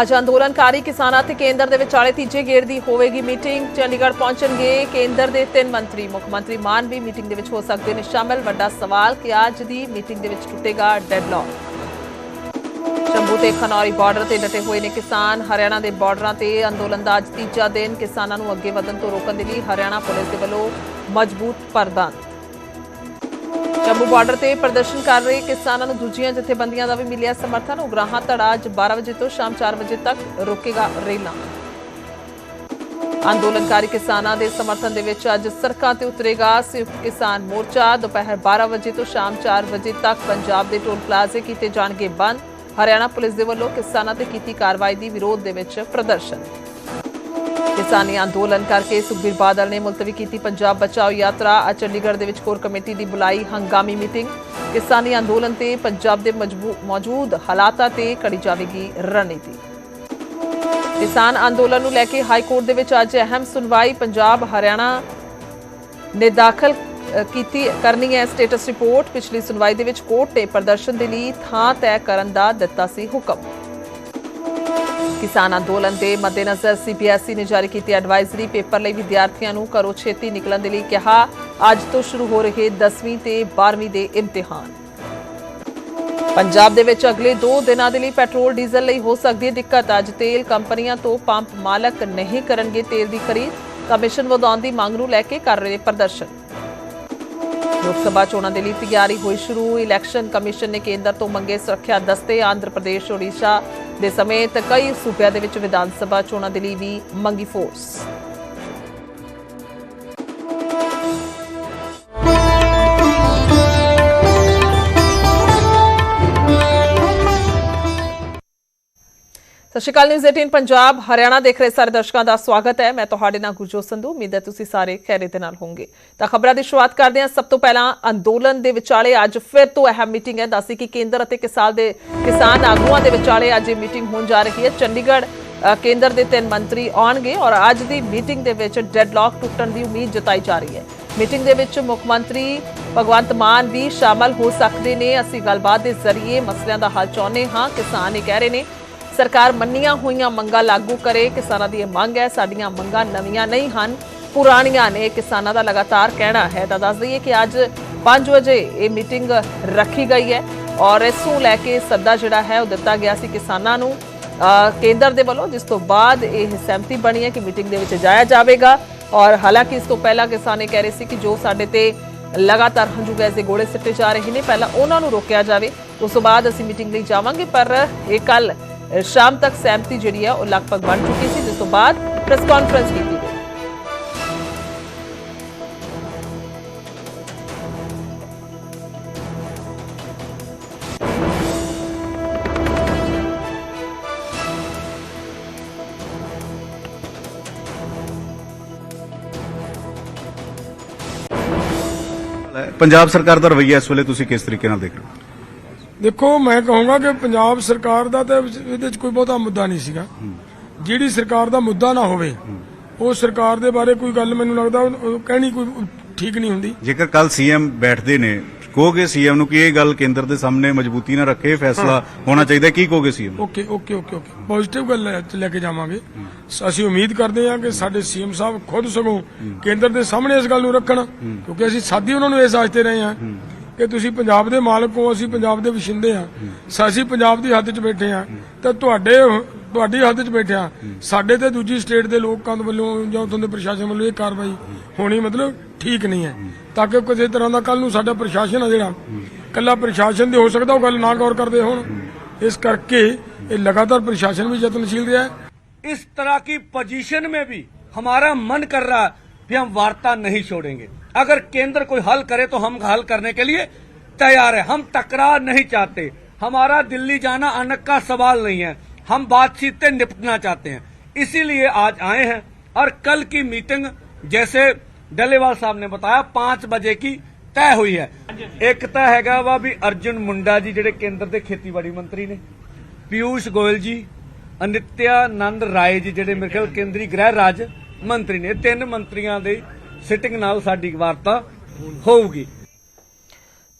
ਅੱਜ ਅੰਦੋਲਨਕਾਰੀ ਕਿਸਾਨਾਂ ਤੇ ਕੇਂਦਰ ਦੇ ਵਿਚਾਲੇ ਤੀਜੇ ਗੇੜ ਦੀ ਹੋਵੇਗੀ ਮੀਟਿੰਗ। ਚੰਡੀਗੜ੍ਹ ਪਹੁੰਚਣਗੇ ਕੇਂਦਰ ਦੇ ਤਿੰਨ ਮੰਤਰੀ। ਮੁੱਖ ਮੰਤਰੀ ਮਾਨ ਵੀ ਮੀਟਿੰਗ ਦੇ ਵਿੱਚ ਹੋ ਸਕਦੇ ਨੇ ਸ਼ਾਮਲ। ਵੱਡਾ ਸਵਾਲ ਕਿ ਅੱਜ ਦੀ ਮੀਟਿੰਗ ਦੇ ਵਿੱਚ ਟੁੱਟੇਗਾ ਡੈਡਲਾਕ। ਸ਼ੰਭੂ ਤੇ ਖਨੌਰੀ ਬਾਰਡਰ ਤੇ ਡਟੇ ਹੋਏ ਨੇ ਕਿਸਾਨ। ਹਰਿਆਣਾ ਦੇ ਬਾਰਡਰਾਂ ਤੇ ਅੰਦੋਲਨ ਦਾ ਅੱਜ ਤੀਜਾ ਦਿਨ। ਕਿਸਾਨਾਂ ਨੂੰ ਅੱਗੇ ਵਧਣ ਤੋਂ ਰੋਕਣ ਦੇ ਲਈ ਹਰਿਆਣਾ ਪੁਲਿਸ ਦੇ ਵੱਲੋਂ ਮਜ਼ਬੂਤ ਪ੍ਰਬੰਧ ਜੰਮੂ ਬਾਰਡਰ ਤੇ ਪ੍ਰਦਰਸ਼ਨ ਕਰ ਰਹੇ ਕਿਸਾਨਾਂ ਨੂੰ ਦੂਜੀਆਂ ਜਥੇਬੰਦੀਆਂ ਦਾ ਵੀ ਮਿਲਿਆ ਸਮਰਥਨ। ਉਗਰਾਹਾਂ ਧੜਾ ਅੱਜ 12 ਵਜੇ ਤੋਂ ਸ਼ਾਮ 4 ਵਜੇ ਤੱਕ ਰੋਕੇਗਾ ਰੇਲਾਂ। ਅੰਦੋਲਨਕਾਰੀ ਕਿਸਾਨਾਂ ਦੇ ਸਮਰਥਨ ਦੇ ਵਿੱਚ ਅੱਜ ਸੜਕਾਂ ਤੇ ਉਤਰੇਗਾ ਸੰਯੁਕਤ ਕਿਸਾਨ ਮੋਰਚਾ। ਦੁਪਹਿਰ 12 ਵਜੇ ਤੋਂ ਸ਼ਾਮ 4 ਵਜੇ ਤੱਕ ਪੰਜਾਬ ਦੇ ਟੋਲ ਪਲਾਜ਼ੇ ਕੀਤੇ ਜਾਣਗੇ ਬੰਦ। ਹਰਿਆਣਾ ਪੁਲਿਸ ਦੇ ਵੱਲੋਂ ਕਿਸਾਨਾਂ ਤੇ ਕੀਤੀ ਕਾਰਵਾਈ ਦੀ ਵਿਰੋਧ ਦੇ ਵਿੱਚ ਪ੍ਰਦਰਸ਼ਨ। ਕਿਸਾਨੀ ਅੰਦੋਲਨ ਕਰਕੇ ਸੁਖਬੀਰ ਬਾਦਲ ਨੇ ਮੁਲਤਵੀ ਕੀਤੀ ਪੰਜਾਬ ਬਚਾਓ ਯਾਤਰਾ। ਅੱਜ ਚੰਡੀਗੜ੍ਹ ਦੇ ਵਿੱਚ ਕੋਰ ਕਮੇਟੀ ਦੀ ਬੁਲਾਈ ਹੰਗਾਮੀ ਮੀਟਿੰਗ। ਕਿਸਾਨੀ ਅੰਦੋਲਨ ਤੇ ਪੰਜਾਬ ਦੇ ਮੌਜੂਦ ਹਾਲਾਤਾਂ ਤੇ ਕੜੀ ਜਾਵੇਗੀ ਰਣਨੀਤੀ। ਕਿਸਾਨ ਅੰਦੋਲਨ ਨੂੰ ਲੈ ਕੇ ਹਾਈ ਕੋਰਟ ਦੇ ਵਿੱਚ ਅੱਜ ਅਹਿਮ ਸੁਣਵਾਈ। ਪੰਜਾਬ, ਹਰਿਆਣਾ ਨੇ ਦਾਖਲ ਕੀਤੀ ਕਰਨੀ ਹੈ ਸਟੇਟਸ ਰਿਪੋਰਟ। ਪਿਛਲੀ ਸੁਣਵਾਈ ਦੇ ਵਿੱਚ ਕੋਰਟ ਨੇ ਪ੍ਰਦਰਸ਼ਨ ਦੇ ਲਈ ਥਾਂ ਤੈਅ ਕਰਨ ਦਾ ਦਿੱਤਾ ਸੀ ਹੁਕਮ। ਕਿਸਾਨ ਅੰਦੋਲਨ ਦੇ ਮੱਦੇਨਜ਼ਰ ਸੀਬੀਐਸਈ ਨੇ ਜਾਰੀ ਕੀਤੀ ਐਡਵਾਈਜ਼ਰੀ ਪੇਪਰ ਲਈ ਵਿਦਿਆਰਥੀਆਂ ਨੂੰ ਘਰੋਂ ਛੇਤੀ ਨਿਕਲਣ ਦੇ ਲਈ ਕਿਹਾ। ਅੱਜ ਤੋਂ ਸ਼ੁਰੂ ਹੋ ਰਹੇ 10ਵੀਂ ਤੇ 12ਵੀਂ ਦੇ ਇਮਤਿਹਾਨ। ਪੰਜਾਬ ਦੇ ਵਿੱਚ ਅਗਲੇ 2 ਦਿਨਾਂ ਦੇ ਲਈ ਪੈਟਰੋਲ, ਡੀਜ਼ਲ ਲਈ ਹੋ ਸਕਦੀ ਹੈ ਦਿੱਕਤ। ਅੱਜ ਤੇਲ ਕੰਪਨੀਆਂ ਤੋਂ ਪੰਪ ਮਾਲਕ ਨਹੀਂ ਕਰਨਗੇ ਤੇਲ ਦੀ ਖਰੀਦ। ਕਮਿਸ਼ਨ ਵਧਾਉਣ ਦੀ ਮੰਗ ਨੂੰ ਲੈ ਕੇ ਕਰ ਰਹੇ ਪ੍ਰਦਰਸ਼ਨ। ਲੋਕ ਸਭਾ ਚੋਣਾਂ ਦੇ ਲਈ ਤਿਆਰੀ ਹੋਈ ਸ਼ੁਰੂ। ਇਲੈਕਸ਼ਨ ਕਮਿਸ਼ਨ ਨੇ ਕੇਂਦਰ ਤੋਂ ਮੰਗੇ ਸੁਰੱਖਿਆ ਦਸਤੇ ਆਂਧਰ ਪ੍ਰਦੇਸ਼ ਓਡੀਸ਼ਾ ਦੇ ਸਮੇਤ ਕਈ ਸੂਬਿਆਂ ਦੇ ਵਿੱਚ ਵਿਧਾਨ ਸਭਾ ਚੋਣਾਂ ਦੇ ਲਈ ਵੀ ਮੰਗੀ ਫੋਰਸ ਸਤਿ ਸ਼੍ਰੀ ਅਕਾਲ ਨਿਊਜ਼ 18 ਪੰਜਾਬ, ਹਰਿਆਣਾ ਦੇਖ ਰਹੇ ਸਾਰੇ ਦਰਸ਼ਕਾਂ ਦਾ ਸਵਾਗਤ ਹੈ। ਮੈਂ ਤੁਹਾਡੇ ਨਾਲ ਗੁਰਜੋਤ ਸੰਧੂ, ਉਮੀਦ ਹੈ ਤੁਸੀਂ ਸਾਰੇ ਖੈਰੇ ਦੇ ਨਾਲ ਹੋਵੋਗੇ। ਤਾਂ ਖਬਰਾਂ ਦੀ ਸ਼ੁਰੂਆਤ ਕਰਦੇ ਹਾਂ। ਸਭ ਤੋਂ ਪਹਿਲਾਂ ਅੰਦੋਲਨ ਦੇ ਵਿਚਾਲੇ ਅੱਜ ਫਿਰ ਤੋਂ ਅਹਿਮ ਮੀਟਿੰਗ ਹੈ। ਦੱਸੀ ਕਿ ਕੇਂਦਰ ਅਤੇ ਕਿਸਾਨ ਦੇ ਕਿਸਾਨ ਆਗੂਆਂ ਦੇ ਵਿਚਾਲੇ ਅੱਜ ਇਹ ਮੀਟਿੰਗ ਹੋਣ ਜਾ ਰਹੀ ਹੈ। ਚੰਡੀਗੜ੍ਹ ਕੇਂਦਰ ਦੇ ਤਿੰਨ ਮੰਤਰੀ ਆਉਣਗੇ ਔਰ ਅੱਜ ਦੀ ਮੀਟਿੰਗ ਦੇ ਵਿੱਚ ਡੈਡਲਾਕ ਟੁੱਟਣ ਦੀ ਉਮੀਦ ਜਤਾਈ ਜਾ ਰਹੀ ਹੈ। ਮੀਟਿੰਗ ਦੇ ਵਿੱਚ ਮੁੱਖ ਮੰਤਰੀ ਭਗਵੰਤ ਮਾਨ ਵੀ ਸ਼ਾਮਲ ਹੋ ਸਕਦੇ ਨੇ। ਅਸੀਂ ਗੱਲਬਾਤ ਦੇ ਜ਼ਰੀਏ ਮਸਲਿਆਂ ਦਾ ਹੱਲ ਚਾਹੁੰਦੇ ਹਾਂ। ਕਿਸਾਨ ਇਹ ਕਹਿ ਰਹੇ ਨੇ ਸਰਕਾਰ ਮੰਨੀਆਂ ਹੋਈਆਂ ਮੰਗਾਂ ਲਾਗੂ ਕਰੇ। ਕਿਸਾਨਾਂ ਦੀ ਇਹ ਮੰਗ ਹੈ, ਸਾਡੀਆਂ ਮੰਗਾਂ ਨਵੀਆਂ ਨਹੀਂ ਹਨ, ਪੁਰਾਣੀਆਂ ਨੇ। ਕਿਸਾਨਾਂ ਦਾ ਲਗਾਤਾਰ ਕਹਿਣਾ ਹੈ, ਤਾਂ ਦੱਸ ਦਈਏ ਕਿ ਅੱਜ 5 ਵਜੇ ਇਹ ਮੀਟਿੰਗ ਰੱਖੀ ਗਈ ਹੈ ਔਰ ਇਸ ਨੂੰ ਲੈ ਕੇ ਸੱਦਾ ਜਿਹੜਾ ਹੈ ਉਹ ਦਿੱਤਾ ਗਿਆ ਸੀ ਕਿਸਾਨਾਂ ਨੂੰ। ਕੇਂਦਰ ਦੇ ਵੱਲੋਂ ਜਿਸ ਤੋਂ ਬਾਅਦ ਇਹ ਸਹਿਮਤੀ ਬਣੀ ਹੈ ਕਿ ਮੀਟਿੰਗ ਦੇ ਵਿੱਚ ਜਾਇਆ ਜਾਵੇਗਾ ਔਰ ਹਾਲਾਂਕਿ ਇਸ ਤੋਂ ਪਹਿਲਾਂ ਕਿਸਾਨ ਇਹ ਕਹਿ ਰਹੇ ਸੀ ਕਿ ਜੋ ਸਾਡੇ ਤੇ ਲਗਾਤਾਰ ਹੰਝੂ ਗੈਸ ਦੇ ਗੋਲੇ ਸਿੱਟੇ ਜਾ ਰਹੇ ਨੇ, ਪਹਿਲਾਂ ਉਹਨਾਂ ਨੂੰ ਰੋਕਿਆ ਜਾਵੇ। ਉਸ ਤੋਂ ਬਾਅਦ ਅਸੀਂ ਮੀਟਿੰਗ ਲਈ ਜਾਵਾਂਗੇ, ਪਰ ਇਹ ਕੱਲ ਸ਼ਾਮ ਤੱਕ ਸਹਿਮਤੀ ਜਿਹੜੀ ਹੈ ਉਹ ਲਗਭਗ ਬਣ ਚੁੱਕੀ ਸੀ ਜਿਸ ਤੋਂ ਬਾਅਦ ਪ੍ਰੈਸ ਕਾਨਫਰੰਸ ਕੀਤੀ ਗਈ ਪੰਜਾਬ ਸਰਕਾਰ ਦਾ ਰਵੱਈਆ ਇਸ ਵੇਲੇ ਤੁਸੀਂ ਕਿਸ ਤਰੀਕੇ ਨਾਲ ਦੇਖ ਰਹੇ ਹੋ ਦੇਖੋ ਮੈਂ ਕਹੂੰਗਾ ਕਿ ਪੰਜਾਬ ਸਰਕਾਰ ਦਾ ਤਾਂ ਇਹਦੇ ਵਿੱਚ ਕੋਈ ਬਹੁਤਾ ਮੁੱਦਾ ਨਹੀਂ ਸੀਗਾ। ਜਿਹੜੀ ਸਰਕਾਰ ਦਾ ਮੁੱਦਾ ਨਾ ਹੋਵੇ ਉਹ ਸਰਕਾਰ ਦੇ ਬਾਰੇ ਕੋਈ ਗੱਲ ਮੈਨੂੰ ਲੱਗਦਾ ਕਹਿਣੀ ਕੋਈ ਠੀਕ ਨਹੀਂ ਹੁੰਦੀ। ਜੇਕਰ ਕੱਲ ਸੀਐਮ ਬੈਠਦੇ ਨੇ ਕਹੋਗੇ ਸੀਐਮ ਨੂੰ ਕਿ ਇਹ ਗੱਲ ਕੇਂਦਰ ਦੇ ਸਾਹਮਣੇ ਮਜ਼ਬੂਤੀ ਨਾਲ ਰੱਖੇ ਫੈਸਲਾ ਹੋਣਾ ਚਾਹੀਦਾ ਕੀ ਕਹੋਗੇ CM okay okay okay okay. Positive ਗੱਲ ਲੈ ਕੇ ਜਾਵਾਂਗੇ। ਅਸੀਂ ਉਮੀਦ ਕਰਦੇ ਹਾਂ ਕਿ ਸਾਡੇ ਸੀਐਮ ਸਾਹਿਬ ਖੁਦ ਸਗੋਂ ਕੇਂਦਰ ਦੇ ਸਾਹਮਣੇ ਇਸ ਗੱਲ ਨੂੰ ਰੱਖਣ ਕਿਉਂਕਿ ਅਸੀਂ ਸਾਦੀ ਉਹਨਾਂ ਨੂੰ ਇਹ ਆਖਦੇ ਰਹੇ ਹਾਂ। ਕਿ ਤੁਸੀਂ ਪੰਜਾਬ ਦੇ ਮਾਲਕ ਹੋ ਅਸੀਂ ਪੰਜਾਬ ਦੇ ਵਸਿੰਦੇ ਹਾਂ ਸ- ਅਸੀਂ ਪੰਜਾਬ ਦੀ ਹੱਦ 'ਚ ਬੈਠੇ ਹਾਂ ਤਾਂ ਤੁਹਾਡੇ ਤੁਹਾਡੀ ਹੱਦ 'ਚ ਬੈਠੇ ਹਾਂ ਸਾਡੇ ਤੇ ਦੂਜੀ ਸਟੇਟ ਦੇ ਲੋਕਾਂ ਦੇ ਵੱਲੋਂ ਜਾਂ ਉੱਥੋਂ ਦੇ ਪ੍ਰਸ਼ਾਸਨ ਵੱਲੋਂ ਇਹ ਕਾਰਵਾਈ ਹੋਣੀ ਮਤਲਬ ਠੀਕ ਨਹੀਂ ਹੈ ਤਾਂ ਕਿ ਕਿਸੇ ਤਰ੍ਹਾਂ ਦਾ ਕੱਲ ਨੂੰ ਸਾਡਾ ਪ੍ਰਸ਼ਾਸਨ ਆ ਜਿਹੜਾ ਕੱਲਾ ਪ੍ਰਸ਼ਾਸਨ ਦੇ ਹੋ ਸਕਦਾ ਉਹ ਗੱਲ ਨਾ ਗੌਰ ਕਰਦੇ ਹੋਣ ਇਸ ਕਰਕੇ ਇਹ ਲਗਾਤਾਰ ਪ੍ਰਸ਼ਾਸਨ ਵੀ ਯਤਨਸ਼ੀਲ ਰਿਹਾ ਹੈ इस तरह की पोजीशन में भी हमारा मन कर रहा है कि हम वार्ता नहीं छोड़ेंगे अगर केंद्र कोई हल करे तो हम हल करने के लिए तैयार है हम टकरार नहीं चाहते हमारा दिल्ली जाना अनक का सवाल नहीं है हम बातचीत से निपटना चाहते हैं इसीलिए आज आए हैं और कल की मीटिंग जैसे डलेवाल साहब ने बताया पांच बजे की ਤੈਅ ਹੋਈ ਹੈ ਇੱਕ ਤਾਂ ਹੈਗਾ ਵਾ ਵੀ ਅਰਜੁਨ ਮੁੰਡਾ ਜੀ ਜਿਹੜੇ ਕੇਂਦਰ ਦੇ ਖੇਤੀਬਾੜੀ ਮੰਤਰੀ ਨੇ ਪਿਊਸ਼ ਗੋਇਲ ਜੀ ਅਨਿਤਿਆਨੰਦ ਰਾਏ ਜੀ ਜਿਹੜੇ ਮੇਰੇ ਖਿਆਲ ਕੇਂਦਰੀ ਗ੍ਰਹਿ ਰਾਜ ਮੰਤਰੀ ਨੇ ਇਹ ਤਿੰਨ ਮੰਤਰੀਆਂ ਦੇ ਸਿਟਿੰਗ ਨਾਲ ਸਾਡੀ ਵਾਰਤਾ ਹੋਊਗੀ।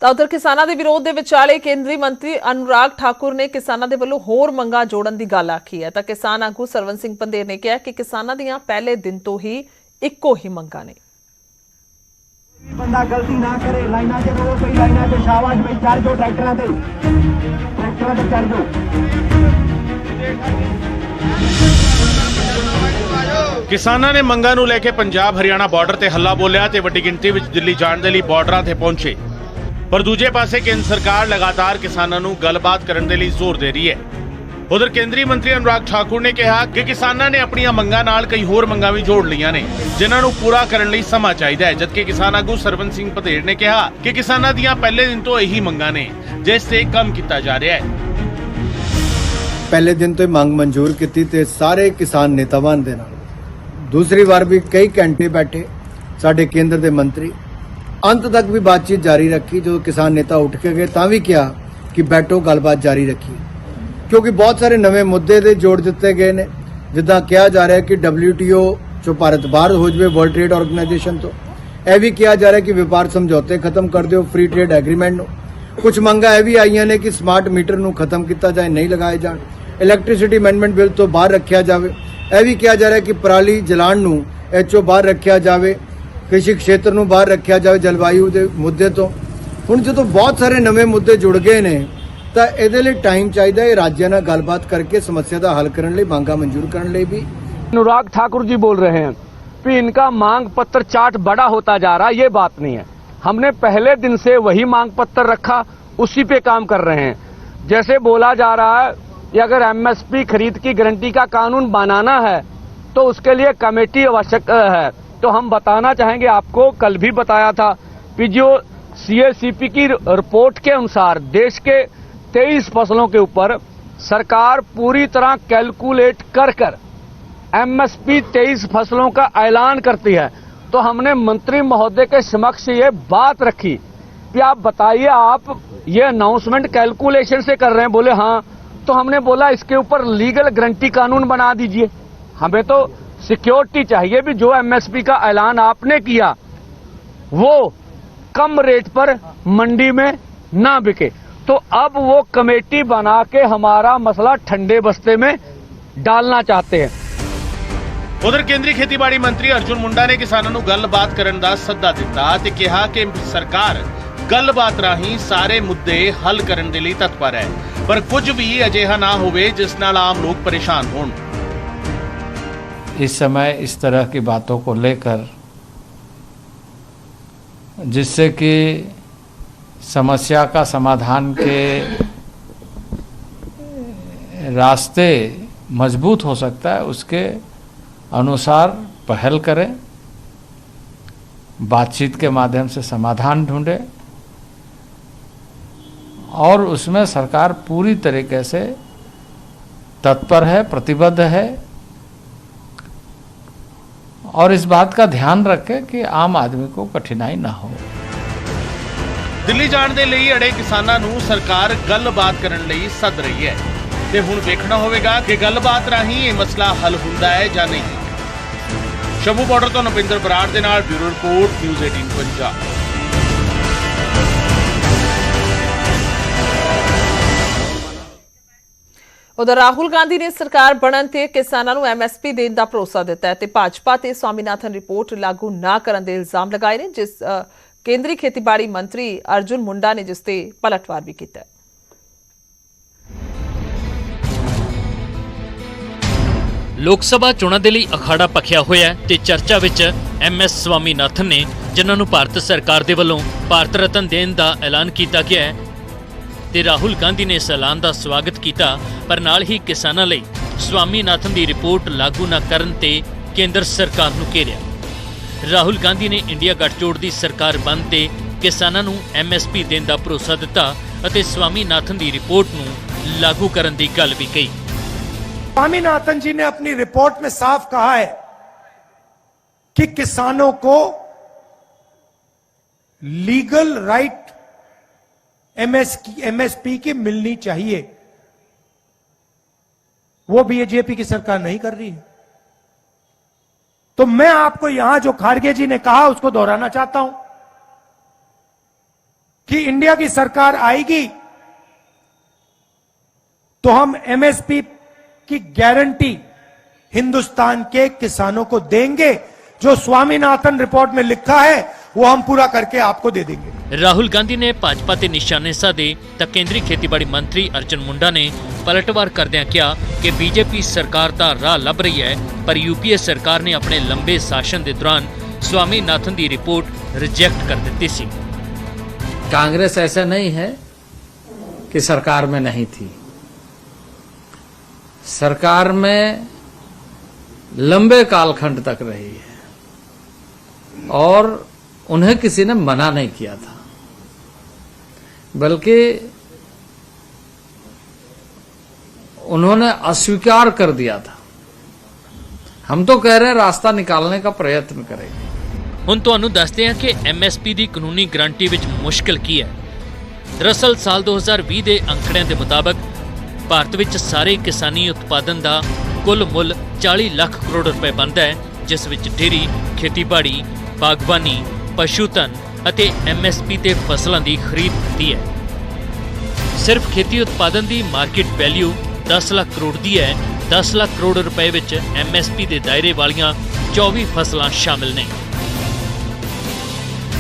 ਤਾਂ ਉਧਰ ਕਿਸਾਨਾਂ ਦੇ ਵਿਰੋਧ ਦੇ ਵਿਚਾਲੇ ਕੇਂਦਰੀ ਮੰਤਰੀ ਅਨੁਰਾਗ ਠਾਕੁਰ ਨੇ ਕਿਸਾਨਾਂ ਦੇ ਵੱਲੋਂ ਹੋਰ ਮੰਗਾਂ ਜੋੜਨ ਦੀ ਗੱਲ ਆਖੀ ਹੈ। ਤਾਂ ਕਿਸਾਨ ਆਗੂ ਸਰਵਨ ਸਿੰਘ ਪੰਦੇਰ ਨੇ ਕਿਹਾ ਕਿ ਕਿਸਾਨਾਂ ਦੀਆਂ ਪਹਿਲੇ ਦਿਨ ਤੋਂ ਹੀ ਇੱਕੋ ਹੀ ਮੰਗਾਂ ਨੇ। ਬੰਦਾ ਗਲਤੀ ਨਾ ਕਰੇ ਲਾਈਨਾਂ 'ਚ ਰੋ ਪਈ ਲਾਈਨਾਂ 'ਚ ਸ਼ਾਬਾਸ਼ ਬਈ ਚੱਲ ਜਾਓ ਟਰੈਕਟਰਾਂ ਤੇ। ਟਰੈਕਟਰਾਂ ਤੇ ਚੱਲ ਜਾਓ। ਕਿਸਾਨਾਂ ਨੇ ਮੰਗਾਂ ਨੂੰ ਲੈ ਕੇ ਪੰਜਾਬ ਹਰਿਆਣਾ ਬਾਰਡਰ ਤੇ ਹੱਲਾ ਬੋਲਿਆ ਤੇ ਵੱਡੀ ਗਿਣਤੀ ਵਿੱਚ ਦਿੱਲੀ ਜਾਣ ਦੇ ਲਈ ਬਾਰਡਰਾਂ ਤੇ ਪਹੁੰਚੇ। ਪਰ ਦੂਜੇ ਪਾਸੇ ਕੇਂਦਰ ਸਰਕਾਰ ਲਗਾਤਾਰ ਕਿਸਾਨਾਂ ਨੂੰ ਗੱਲਬਾਤ ਕਰਨ ਦੇ ਲਈ ਜ਼ੋਰ ਦੇ ਰਹੀ ਹੈ। ਉਧਰ ਕੇਂਦਰੀ ਮੰਤਰੀ ਅਨੁਰਾਗ ਠਾਕੁਰ ਨੇ ਕਿਹਾ ਕਿ ਕਿਸਾਨਾਂ ਨੇ ਆਪਣੀਆਂ ਮੰਗਾਂ ਨਾਲ ਕਈ ਹੋਰ ਮੰਗਾਂ ਵੀ ਜੋੜ ਲਈਆਂ ਨੇ, ਜਿਨ੍ਹਾਂ ਨੂੰ ਪੂਰਾ ਕਰਨ ਲਈ ਸਮਾਂ ਚਾਹੀਦਾ ਹੈ, ਜਦਕਿ ਕਿਸਾਨ ਆਗੂ ਸਰਵਨ ਸਿੰਘ ਪਧੇੜ ਨੇ ਕਿਹਾ ਕਿ ਕਿਸਾਨਾਂ ਦੀਆਂ ਪਹਿਲੇ ਦਿਨ ਤੋਂ ਇਹੀ ਮੰਗਾਂ ਨੇ, ਜਿਸ ਤੇ ਕੰਮ ਕੀਤਾ ਜਾ ਰਿਹਾ ਹੈ। ਪਹਿਲੇ ਦਿਨ ਤੋਂ ਮੰਗ ਮਨਜ਼ੂਰ ਕੀਤੀ ਤੇ ਸਾਰੇ ਕਿਸਾਨ ਨੇਤਾਵਾਂ ਦੇ ਨਾਲ। ਦੂਸਰੀ ਵਾਰ ਵੀ ਕਈ ਘੰਟੇ ਬੈਠੇ ਸਾਡੇ ਕੇਂਦਰ ਦੇ ਮੰਤਰੀ। ਅੰਤ ਤੱਕ ਵੀ ਬਾਤਚੀਤ ਜਾਰੀ ਰੱਖੀ, ਜਦੋਂ ਕਿਸਾਨ ਨੇਤਾ ਉੱਠ ਕੇ ਗਏ ਤਾਂ ਵੀ ਕਿਹਾ ਕਿ ਬੈਠੋ, ਗੱਲਬਾਤ ਜਾਰੀ ਰੱਖੀ ਕਿਉਂਕਿ ਬਹੁਤ ਸਾਰੇ ਨਵੇਂ ਮੁੱਦੇ ਦੇ ਜੋੜ ਦਿੱਤੇ ਗਏ ਨੇ। ਜਿੱਦਾਂ ਕਿਹਾ ਜਾ ਰਿਹਾ ਹੈ ਕਿ WTO ਜੋ ਭਾਰਤ ਬਾਹਰ ਹੋ ਜਾਵੇ ਵਰਲਡ ਟ੍ਰੇਡ ਆਰਗੇਨਾਈਜੇਸ਼ਨ ਤੋਂ। ਇਹ ਵੀ ਕਿਹਾ ਜਾ ਰਿਹਾ ਕਿ ਵਪਾਰ ਸਮਝੌਤੇ ਖਤਮ ਕਰ ਦਿਓ ਫ੍ਰੀ ਟ੍ਰੇਡ ਐਗਰੀਮੈਂਟ ਨੂੰ। ਕੁਝ ਮੰਗਾਂ ਇਹ ਵੀ ਆਈਆਂ ਨੇ ਕਿ ਸਮਾਰਟ ਮੀਟਰ ਨੂੰ ਖਤਮ ਕੀਤਾ ਜਾਏ, ਨਹੀਂ ਲਗਾਏ ਜਾਣ। ਇਲੈਕਟ੍ਰਿਸਿਟੀ ਅਮੈਂਡਮੈਂਟ ਬਿੱਲ ਤੋਂ ਬਾਹਰ ਰੱਖਿਆ ਜਾਵੇ। ਇਹ ਵੀ ਕਿਹਾ ਜਾ ਰਿਹਾ ਕਿ ਪਰਾਲੀ ਜਲਾਣ ਨੂੰ ਇਹ 'ਚੋਂ ਬਾਹਰ ਰੱਖਿਆ ਜਾਵੇ ਕ੍ਰਿਸ਼ੀ ਖੇਤਰ ਨੂੰ ਬਾਹਰ ਰੱਖਿਆ ਜਾਵੇ ਜਲਵਾਯੂ ਦੇ ਮੁੱਦੇ ਤੋਂ ਹੁਣ ਜਦੋਂ ਬਹੁਤ ਸਾਰੇ ਨਵੇਂ ਮੁੱਦੇ ਜੁੜ ਗਏ ਨੇ ਤਾਂ ਇਹਦੇ ਲਈ ਟਾਈਮ ਚਾਹੀਦਾ ਹੈ ਰਾਜਾਂ ਨਾਲ ਗੱਲਬਾਤ ਕਰਕੇ ਸਮੱਸਿਆ ਦਾ ਹੱਲ ਕਰਨ ਲਈ ਮੰਗਾਂ ਮਨਜ਼ੂਰ ਕਰਨ ਲਈ ਵੀ अनुराग ठाकुर जी बोल रहे हैं कि इनका मांग पत्र चार्ट बड़ा होता जा रहा है ये बात नहीं है हमने पहले दिन से वही मांग पत्र रखा उसी पे काम कर रहे हैं जैसे बोला जा रहा है कि अगर एमएसपी खरीद की गारंटी का कानून बनाना है तो उसके लिए कमेटी आवश्यक है। तो हम बताना चाहेंगे, आपको कल भी बताया था कि जो सीएसीपी की रिपोर्ट के अनुसार देश के 23 फ़सलों के ऊपर सरकार पूरी तरह कैलकुलेट कर कर एमएसपी 23 फ़सलों का ऐलान करती है। तो हमने मंत्री महोदय के समक्ष ये बात रखी कि आप बताइए, आप ये अनाउंसमेंट कैलकुलेशन से कर रहे हैं? बोले हाँ। तो हमने बोला इसके ऊपर लीगल गारंटी कानून बना दीजिए हमें तो सिक्योरिटी चाहिए भी जो एमएसपी का ऐलान आपने किया वो कम रेट पर मंडी में ना बिके तो अब वो कमेटी बना के हमारा मसला ठंडे बस्ते में डालना चाहते हैं ਉਧਰ ਕੇਂਦਰੀ ਖੇਤੀਬਾੜੀ ਮੰਤਰੀ ਅਰਜੁਨ ਮੁੰਡਾ ਨੇ ਕਿਸਾਨਾਂ ਨੂੰ ਗੱਲਬਾਤ ਕਰਨ ਦਾ ਸੱਦਾ ਦਿੱਤਾ ਤੇ ਕਿਹਾ ਕਿ ਸਰਕਾਰ ਗੱਲਬਾਤ ਰਾਹੀਂ ਸਾਰੇ ਮੁੱਦੇ ਹੱਲ ਕਰਨ ਦੇ ਲਈ ਤਤਪਰ ਹੈ ਪਰ ਕੁਝ ਵੀ ਅਜਿਹਾ ਨਾ ਹੋਵੇ ਜਿਸ ਨਾਲ ਆਮ ਲੋਕ ਪਰੇਸ਼ਾਨ ਹੋਣ इस समय इस तरह की बातों को लेकर जिससे कि समस्या का समाधान के रास्ते मजबूत हो सकता है उसके अनुसार पहल करें बातचीत के माध्यम से समाधान ढूंढे और उसमें सरकार पूरी तरीके से तत्पर है प्रतिबद्ध है और इस बात का ध्यान रखें कि आम आदमी को कठिनाई ना हो ਦਿੱਲੀ ਜਾਣ ਦੇ ਲਈ ਅੜੇ ਕਿਸਾਨਾਂ ਨੂੰ ਸਰਕਾਰ ਗੱਲਬਾਤ ਕਰਨ ਲਈ ਸੱਦ ਰਹੀ ਹੈ ਤੇ ਹੁਣ ਵੇਖਣਾ ਹੋਵੇਗਾ ਕਿ ਗੱਲਬਾਤ ਰਾਹੀਂ ਇਹ ਮਸਲਾ ਹੱਲ ਹੁੰਦਾ ਹੈ ਜਾਂ ਨਹੀਂ ਸ਼ੰਭੂ ਬਾਰਡਰ ਤੋਂ ਨਪਿੰਦਰ ਬਰਾੜ ਦੇ ਨਾਲ ਬਿਊਰੋ ਰਿਪੋਰਟ ਨਿਊਜ਼ 18 ਪੰਜਾਬ ਉਧਰ ਰਾਹੁਲ ਗਾਂਧੀ ਨੇ ਸਰਕਾਰ ਬਣਨ ਤੇ ਕਿਸਾਨਾਂ ਨੂੰ ਐਮਐਸਪੀ ਦੇਣ ਦਾ ਭਰੋਸਾ ਦਿੱਤਾ ਹੈ ਤੇ ਭਾਜਪਾ ਤੇ ਸਵਾਮੀਨਾਥਨ ਰਿਪੋਰਟ ਲਾਗੂ ਨਾ ਕਰਨ ਦੇ ਇਲਜ਼ਾਮ ਲਗਾਏ ਨੇ, ਜਿਸ ਕੇਂਦਰੀ ਖੇਤੀਬਾੜੀ ਮੰਤਰੀ ਅਰਜੁਨ ਮੁੰਡਾ ਨੇ ਜਿਸ ਤੇ ਪਲਟਵਾਰ ਵੀ ਕੀਤਾ ਹੈ। ਲੋਕ ਸਭਾ ਚੋਣਾਂ ਦੇ ਲਈ ਅਖਾੜਾ ਪਖਿਆ ਹੋਇਆ ਤੇ ਚਰਚਾ ਵਿੱਚ ਐਮਐਸ ਸਵਾਮੀਨਾਥਨ ਨੇ, ਜਿਨ੍ਹਾਂ ਨੂੰ ਭਾਰਤ ਸਰਕਾਰ ਦੇ ਵੱਲੋਂ ਭਾਰਤ ਰਤਨ ਦੇਣ ਦਾ ਐਲਾਨ ਕੀਤਾ ਗਿਆ ਹੈ ਤੇ ਰਾਹੁਲ ਗਾਂਧੀ ਨੇ ਇਸ ਐਲਾਨ ਦਾ ਸਵਾਗਤ ਕੀਤਾ ਪਰ ਨਾਲ ਹੀ ਕਿਸਾਨਾਂ ਲਈ ਸਵਾਮੀਨਾਥਨ ਦੀ ਰਿਪੋਰਟ ਲਾਗੂ ਨਾ ਕਰਨ ਤੇ ਕੇਂਦਰ ਸਰਕਾਰ ਨੂੰ ਘੇਰਿਆ ਰਾਹੁਲ ਗਾਂਧੀ ਨੇ ਇੰਡੀਆ ਗੱਠਜੋੜ ਦੀ ਸਰਕਾਰ ਬਣ ਤੇ ਕਿਸਾਨਾਂ ਨੂੰ ਐਮਐਸਪੀ ਦੇਣ ਦਾ ਭਰੋਸਾ ਦਿੱਤਾ ਅਤੇ ਸਵਾਮੀਨਾਥਨ ਦੀ ਰਿਪੋਰਟ ਨੂੰ ਲਾਗੂ ਕਰਨ ਦੀ ਗੱਲ ਵੀ ਕਹੀ स्वामीनाथन जी ने अपनी रिपोर्ट में साफ कहा है कि किसानों को लीगल राइट एमएस एमएसपी की मिलनी चाहिए। वो बीजेपी की सरकार नहीं कर रही है। तो मैं आपको यहाँ जो खारगे जी ने कहा, उसको दोहराना चाहता हूँ कि इंडिया की सरकार आएगी तो हम एमएसपी की गारंटी हिंदुस्तान के किसानों को देंगे। जो स्वामीनाथन रिपोर्ट में लिखा है, वो हम पूरा करके आपको दे देंगे। ਰਾਹੁਲ ਗਾਂਧੀ ਨੇ ਭਾਜਪਾ ਤੇ ਨਿਸ਼ਾਨੇ ਸਾਧੇ ਤਾਂ ਕੇਂਦਰੀ ਖੇਤੀਬਾੜੀ ਮੰਤਰੀ ਅਰਜਨ ਮੁੰਡਾ ਨੇ ਪਲਟਵਾਰ ਕਰਦਿਆਂ ਕਿਹਾ ਕਿ ਬੀਜੇਪੀ ਸਰਕਾਰ ਦਾ ਰਾਹ ਲੱਭ ਰਹੀ ਹੈ ਪਰ ਯੂਪੀਏ ਸਰਕਾਰ ਨੇ ਆਪਣੇ ਲੰਬੇ ਸ਼ਾਸਨ ਦੇ ਦੌਰਾਨ ਸਵਾਮੀਨਾਥਨ ਦੀ ਰਿਪੋਰਟ ਰਿਜੈਕਟ ਕਰ ਦਿੱਤੀ ਸੀ कांग्रेस ऐसा नहीं है कि सरकार में नहीं थी सरकार में लंबे कालखंड तक रही है और उन्हें किसी ने मना नहीं किया था बल्कि उन्होंने अस्वीकार कर दिया था हम तो कह रहे हैं रास्ता निकालने का प्रयत्न करेंगे ਹੁਣ ਤੁਹਾਨੂੰ ਦੱਸਦੇ ਹਾਂ ਕਿ ਐਮਐਸਪੀ ਦੀ ਕਾਨੂੰਨੀ ਗਰੰਟੀ ਵਿੱਚ ਮੁਸ਼ਕਲ ਕੀ ਹੈ ਦਰਅਸਲ ਸਾਲ 2020 ਦੇ ਅੰਕੜਿਆਂ ਦੇ ਮੁਤਾਬਕ ਭਾਰਤ ਵਿੱਚ ਸਾਰੇ ਕਿਸਾਨੀ ਉਤਪਾਦਨ ਦਾ ਕੁੱਲ ਮੁੱਲ 40 ਲੱਖ ਕਰੋੜ ਰੁਪਏ ਬਣਦਾ ਹੈ ਜਿਸ ਵਿੱਚ ਡੇਰੀ ਖੇਤੀਬਾੜੀ ਬਾਗਬਾਨੀ ਪਸ਼ੂਧਨ ਅਤੇ ਐਮਐਸਪੀ ਤੇ ਫਸਲਾਂ ਦੀ ਖਰੀਦ ਕੀਤੀ ਹੈ। ਸਿਰਫ ਖੇਤੀ ਉਤਪਾਦਨ ਦੀ ਮਾਰਕੀਟ ਵੈਲਿਊ 10 ਲੱਖ ਕਰੋੜ ਦੀ ਹੈ। 10 ਲੱਖ ਕਰੋੜ ਰੁਪਏ ਵਿੱਚ ਐਮਐਸਪੀ ਦੇ ਦਾਇਰੇ ਵਾਲੀਆਂ 24 ਫਸਲਾਂ ਸ਼ਾਮਿਲ ਨੇ।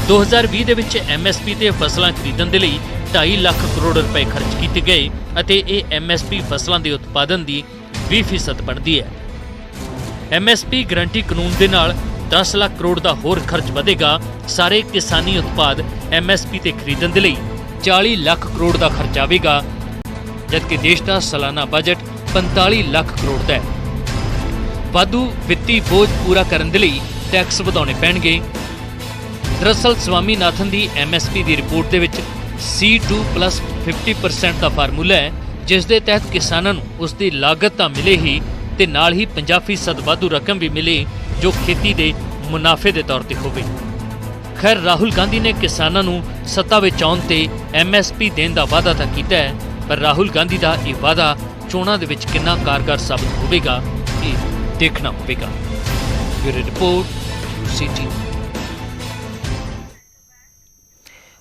2020 ਦੇ ਵਿੱਚ ਐਮਐਸਪੀ ਤੇ ਫਸਲਾਂ ਖਰੀਦਣ ਦੇ ਲਈ 2.5 ਲੱਖ ਕਰੋੜ ਰੁਪਏ ਖਰਚ ਕੀਤੇ ਗਏ ਅਤੇ ਇਹ ਐਮਐਸਪੀ ਫਸਲਾਂ ਦੇ ਉਤਪਾਦਨ ਦੀ 20% ਬਣਦੀ ਹੈ। ਐਮਐਸਪੀ ਗਰੰਟੀ ਕਾਨੂੰਨ ਦੇ ਨਾਲ 10 ਲੱਖ ਕਰੋੜ ਦਾ ਹੋਰ ਖਰਚ ਵਧੇਗਾ ਸਾਰੇ ਕਿਸਾਨੀ ਉਤਪਾਦ ਐਮਐਸਪੀ ਤੇ ਖਰੀਦਣ ਦੇ ਲਈ। 40 ਲੱਖ ਕਰੋੜ ਦਾ ਖਰਚ ਆਵੇਗਾ, ਜਦਕਿ ਦੇਸ਼ ਦਾ ਸਾਲਾਨਾ ਬਜਟ 45 ਲੱਖ ਕਰੋੜ ਦਾ ਹੈ। ਵਾਧੂ ਵਿੱਤੀ ਬੋਝ ਪੂਰਾ ਕਰਨ ਦੇ ਲਈ ਟੈਕਸ ਵਧਾਉਣੇ ਪੈਣਗੇ। ਦਰਅਸਲ ਸਵਾਮੀਨਾਥਨ ਦੀ ਐਮਐਸਪੀ ਦੀ ਰਿਪੋਰਟ ਦੇ ਵਿੱਚ C2 50% ਦਾ ਫਾਰਮੂਲਾ ਹੈ, ਜਿਸ ਦੇ ਤਹਿਤ ਕਿਸਾਨਾਂ ਨੂੰ ਉਸ ਦੀ ਲਾਗਤ ਤਾਂ ਮਿਲੇ ਹੀ ਤੇ ਨਾਲ ਹੀ 50% ਵਾਧੂ ਰਕਮ ਵੀ ਮਿਲੇ ਜੋ ਖੇਤੀ ਦੇ ਮੁਨਾਫੇ ਦੇ ਤੌਰ ਤੇ ਹੋਵੇ। ਖੈਰ, ਰਾਹੁਲ ਗਾਂਧੀ ਨੇ ਕਿਸਾਨਾਂ ਨੂੰ ਸੱਤਾ ਵਿੱਚ ਆਉਣ ਤੇ ਐਮਐਸਪੀ ਦੇਣ ਦਾ ਵਾਅਦਾ ਤਾਂ ਕੀਤਾ ਹੈ, ਪਰ ਰਾਹੁਲ ਗਾਂਧੀ ਦਾ ਇਹ ਵਾਅਦਾ ਚੋਣਾਂ ਦੇ ਵਿੱਚ ਕਿੰਨਾ ਕਾਰਗਰ ਸਾਬਤ ਹੋਵੇਗਾ, ਇਹ ਦੇਖਣਾ ਹੋਵੇਗਾ। ਬਿਊਰੋ ਰਿਪੋਰਟ ਯੂਸੀਟੀ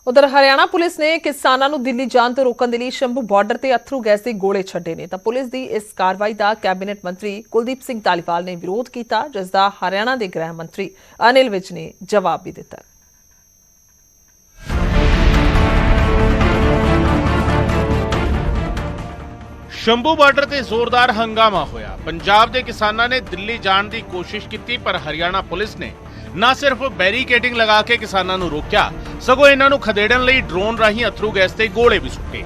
ਉਧਰ ਹਰਿਆਣਾ ਪੁਲਿਸ ਨੇ ਕਿਸਾਨਾਂ ਨੂੰ ਦਿੱਲੀ ਜਾਣ ਤੋਂ ਰੋਕਣ ਦੇ ਲਈ ਸ਼ੰਭੂ ਬਾਰਡਰ ਤੇ ਅਥਰੂ ਗੈਸ ਦੇ ਗੋਲੇ ਛੱਡੇ ਨੇ। ਤਾਂ ਪੁਲਿਸ ਦੀ ਇਸ ਕਾਰਵਾਈ ਦਾ ਕੈਬਨਿਟ ਮੰਤਰੀ ਕੁਲਦੀਪ ਸਿੰਘ ਧਾਲੀਵਾਲ ਨੇ ਵਿਰੋਧ ਕੀਤਾ, ਜਿਸ ਦਾ ਹਰਿਆਣਾ ਦੇ ਗ੍ਰਹਿ ਮੰਤਰੀ ਅਨਿਲ ਵਿਜ ਨੇ ਜਵਾਬ ਵੀ ਦਿੱਤਾ। ਸ਼ੰਭੂ ਬਾਰਡਰ ਤੇ ਜ਼ੋਰਦਾਰ ਹੰਗਾਮਾ ਹੋਇਆ। ਪੰਜਾਬ ਦੇ ਕਿਸਾਨਾਂ ਨੇ ਦਿੱਲੀ ਜਾਣ ਦੀ ਕੋਸ਼ਿਸ਼ ਕੀਤੀ, ਪਰ ਹਰਿਆਣਾ ਪੁਲਿਸ ਨੇ ਨਾ ਸਿਰਫ ਬੈਰੀਕੇਡਿੰਗ ਲਗਾ ਕੇ ਕਿਸਾਨਾਂ ਨੂੰ ਰੋਕਿਆ, ਸਗੋਂ ਇਹਨਾਂ ਨੂੰ ਖਦੇੜਨ ਲਈ ਡਰੋਨ ਰਾਹੀਂ ਅਥਰੂ ਗੈਸ ਤੇ ਗੋਲੇ ਵੀ ਸੁੱਟੇ।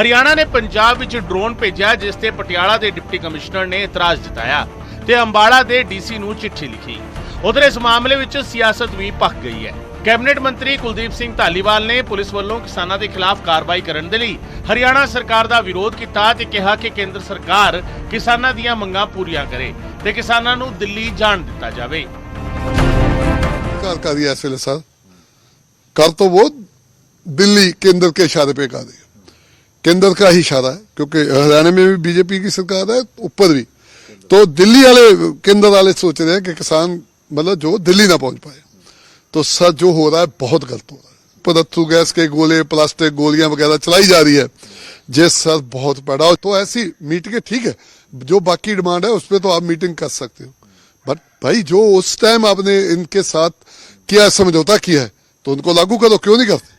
ਹਰਿਆਣਾ ਨੇ ਪੰਜਾਬ ਵਿੱਚ ਡਰੋਨ ਭੇਜਿਆ, ਜਿਸ ਤੇ ਪਟਿਆਲਾ ਦੇ ਡਿਪਟੀ ਕਮਿਸ਼ਨਰ ਨੇ ਇਤਰਾਜ਼ ਜਤਾਇਆ ਤੇ ਅੰਬਾਲਾ ਦੇ ਡੀਸੀ ਨੂੰ ਚਿੱਠੀ ਲਿਖੀ। ਉਧਰ ਇਸ ਮਾਮਲੇ ਵਿੱਚ ਸਿਆਸਤ ਵੀ ਪੱਕ ਗਈ ਹੈ। ਕੈਬਨਿਟ ਮੰਤਰੀ ਕੁਲਦੀਪ ਸਿੰਘ ਧਾਲੀਵਾਲ ਨੇ ਪੁਲਿਸ ਵੱਲੋਂ ਕਿਸਾਨਾਂ ਦੇ ਖਿਲਾਫ ਕਾਰਵਾਈ ਕਰਨ ਦੇ ਲਈ ਹਰਿਆਣਾ ਸਰਕਾਰ ਦਾ ਵਿਰੋਧ ਕੀਤਾ ਤੇ ਕਿਹਾ ਕਿ ਕੇਂਦਰ ਸਰਕਾਰ ਕਿਸਾਨਾਂ ਦੀਆਂ ਮੰਗਾਂ ਪੂਰੀਆਂ ਕਰੇ ਤੇ ਕਿਸਾਨਾਂ ਨੂੰ ਦਿੱਲੀ ਜਾਣ ਦਿੱਤਾ ਜਾਵੇ। सरकार का दिया वेले सर कर तो वो दिल्ली केंद्र के इशारे पे कर दिया केंद्र का ही इशारा है क्योंकि हरियाणा में भी बीजेपी की सरकार है ऊपर भी तो दिल्ली वाले केंद्र वाले सोच रहे हैं कि किसान मतलब जो दिल्ली ना पहुँच पाए तो सर जो हो रहा है बहुत गलत हो रहा है पदत्थु गैस के गोले प्लास्टिक गोलियाँ वगैरह चलाई जा रही है जे सर बहुत बड़ा तो ऐसी मीटिंग ठीक है जो बाकी डिमांड है उस पर तो आप मीटिंग कर सकते हो बट भाई जो उस टाइम आपने इनके साथ किया समझौता किया है तो उनको लागू करो क्यों नहीं करते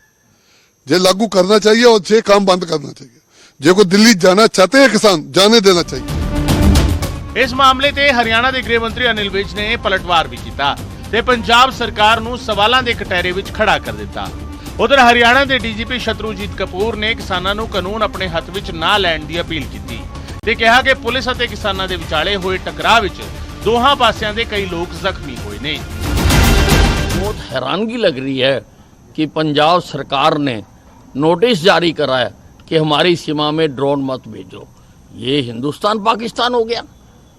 ये लागू करना चाहिए और ये काम बंद करना चाहिए जे को दिल्ली जाना चाहते हैं किसान जाने देना चाहिए ਇਸ ਮਾਮਲੇ ਤੇ ਹਰਿਆਣਾ ਦੇ ਗ੍ਰਹਿ ਮੰਤਰੀ ਅਨਿਲ ਵਿਜ ਨੇ ਪਲਟਵਾਰ ਵੀ ਕੀਤਾ ਤੇ ਪੰਜਾਬ ਸਰਕਾਰ ਨੂੰ ਸਵਾਲਾਂ ਦੇ ਕਟਹਿਰੇ ਵਿੱਚ ਖੜਾ ਕਰ ਦਿੱਤਾ ਉਧਰ ਹਰਿਆਣਾ ਦੇ ਡੀਜੀਪੀ ਸ਼ਤਰੂਜੀਤ ਕਪੂਰ ਨੇ ਕਿਸਾਨਾਂ ਨੂੰ ਕਾਨੂੰਨ ਆਪਣੇ ਹੱਥ ਵਿੱਚ ਨਾ ਲੈਣ ਦੀ ਅਪੀਲ ਕੀਤੀ ਤੇ ਕਿਹਾ ਕਿ ਪੁਲਿਸ ਅਤੇ ਕਿਸਾਨਾਂ ਦੇ ਵਿਚਾਲੇ ਹੋਏ ਟਕਰਾਅ ਵਿੱਚ ਦੋਹਾਂ ਪਾਸਿਆਂ ਦੇ ਕਈ ਲੋਕ ਜ਼ਖਮੀ ਹੋਏ ਨੇ बहुत हैरानगी लग रही है कि पंजाब सरकार ने नोटिस जारी करा है कि हमारी सीमा में ड्रोन मत भेजो ये हिंदुस्तान पाकिस्तान हो गया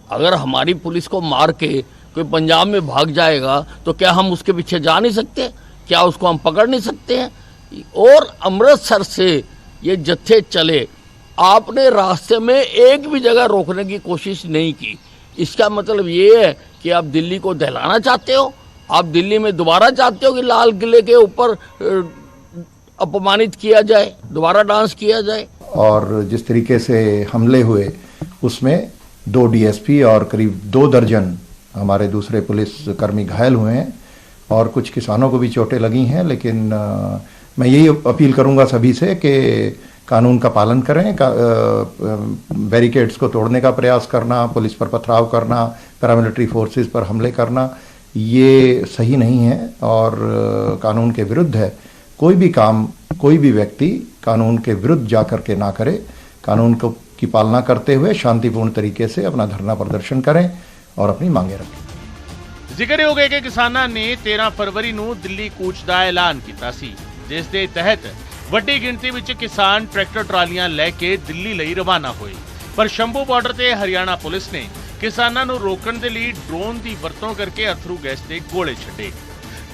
अगर हमारी पुलिस को मार के कोई पंजाब में भाग जाएगा तो क्या हम उसके पीछे जा नहीं सकते क्या उसको हम पकड़ नहीं सकते हैं और अमृतसर से ये जत्थे चले आपने रास्ते में एक भी जगह रोकने की कोशिश नहीं की इसका मतलब ये है कि आप दिल्ली को दहलाना चाहते हो आप दिल्ली में दोबारा चाहते हो कि लाल किले के ऊपर अपमानित किया जाए दोबारा डांस किया जाए? और जिस तरीके से हमले हुए उसमें दो डीएसपी और करीब दो दर्जन हमारे दूसरे पुलिस कर्मी घायल हुए हैं और कुछ किसानों को भी चोटें लगी हैं लेकिन अ, मैं यही अपील करूँगा सभी से कि कानून का पालन करें का, बैरिकेड्स को तोड़ने का प्रयास करना पुलिस पर पथराव करना पैरामिलिट्री फोर्सेस पर हमले करना ये सही नहीं है और अ, कानून के विरुद्ध है कोई भी काम कोई भी व्यक्ति कानून के विरुद्ध जा करके ना करे कानून को की पालना करते हुए शांतिपूर्ण तरीके से अपना धरना प्रदर्शन करें और अपनी मांगे रखें ਜ਼ਿਕਰਯੋਗ ਹੈ ਕਿ ਕਿਸਾਨਾਂ ਨੇ 13 ਫਰਵਰੀ ਨੂੰ ਦਿੱਲੀ ਕੂਚ ਦਾ ਐਲਾਨ ਕੀਤਾ ਸੀ ਜਿਸ ਦੇ ਤਹਿਤ ਵੱਡੀ ਗਿਣਤੀ ਵਿੱਚ ਕਿਸਾਨ ਟਰੈਕਟਰ ਟਰਾਲੀਆਂ ਲੈ ਕੇ ਦਿੱਲੀ ਲਈ ਰਵਾਨਾ ਹੋਏ। ਪਰ ਸ਼ੰਭੂ ਬਾਰਡਰ ਤੇ ਹਰਿਆਣਾ ਪੁਲਿਸ ਨੇ ਕਿਸਾਨਾਂ ਨੂੰ ਰੋਕਣ ਦੇ ਲਈ ਡਰੋਨ ਦੀ ਵਰਤੋਂ ਕਰਕੇ ਅਥਰੂ ਗੈਸ ਦੇ ਗੋਲੇ ਛੱਡੇ।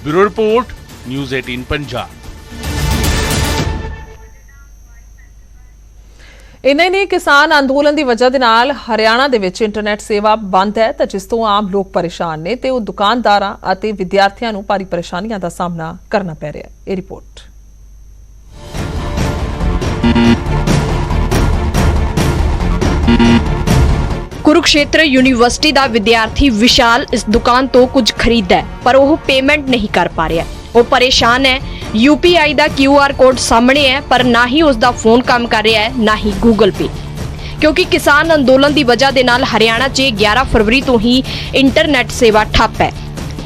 Bureau report, news 18 Punjab. ਇੰਨੇ ਨਹੀਂ ਕਿਸਾਨ ਅੰਦੋਲਨ ਦੀ ਵਜ੍ਹਾ ਦੇ ਨਾਲ ਹਰਿਆਣਾ ਦੇ ਵਿੱਚ ਇੰਟਰਨੈਟ ਸੇਵਾ ਬੰਦ ਹੈ ਤਾਂ ਜਿਸ ਤੋਂ ਆਮ ਲੋਕ ਪਰੇਸ਼ਾਨ ਨੇ ਤੇ ਉਹ ਦੁਕਾਨਦਾਰਾਂ ਅਤੇ ਵਿਦਿਆਰਥੀਆਂ ਨੂੰ ਭਾਰੀ ਪਰੇਸ਼ਾਨੀਆਂ ਦਾ ਸਾਹਮਣਾ ਕਰਨਾ ਪੈ ਰਿਹਾ ਹੈ। ਇਹ ਰਿਪੋਰਟ। ਕੁਰੂਕਸ਼ੇਤਰ ਯੂਨੀਵਰਸਿਟੀ ਦਾ ਵਿਦਿਆਰਥੀ ਵਿਸ਼ਾਲ ਇਸ ਦੁਕਾਨ ਤੋਂ ਕੁਝ ਖਰੀਦਦਾ ਹੈ, ਪਰ ਉਹ ਪੇਮੈਂਟ ਨਹੀਂ ਕਰ ਪਾ ਰਿਹਾ ਉਹ ਪਰੇਸ਼ਾਨ ਹੈ। ਯੂਪੀਆਈ ਦਾ QR ਕੋਡ ਸਾਹਮਣੇ ਹੈ, ਪਰ ਨਾ ਹੀ ਉਸ ਦਾ ਫੋਨ ਕੰਮ ਕਰ ਰਿਹਾ ਹੈ, ਨਾ ਹੀ ਗੂਗਲ ਪੇ। ਕਿਉਂਕਿ ਕਿਸਾਨ ਅੰਦੋਲਨ ਦੀ ਵਜ੍ਹਾ ਦੇ ਨਾਲ ਹਰਿਆਣਾ 'ਚ 11 ਫਰਵਰੀ ਤੋਂ ਹੀ ਇੰਟਰਨੈਟ ਸੇਵਾ ਠੱਪ ਹੈ।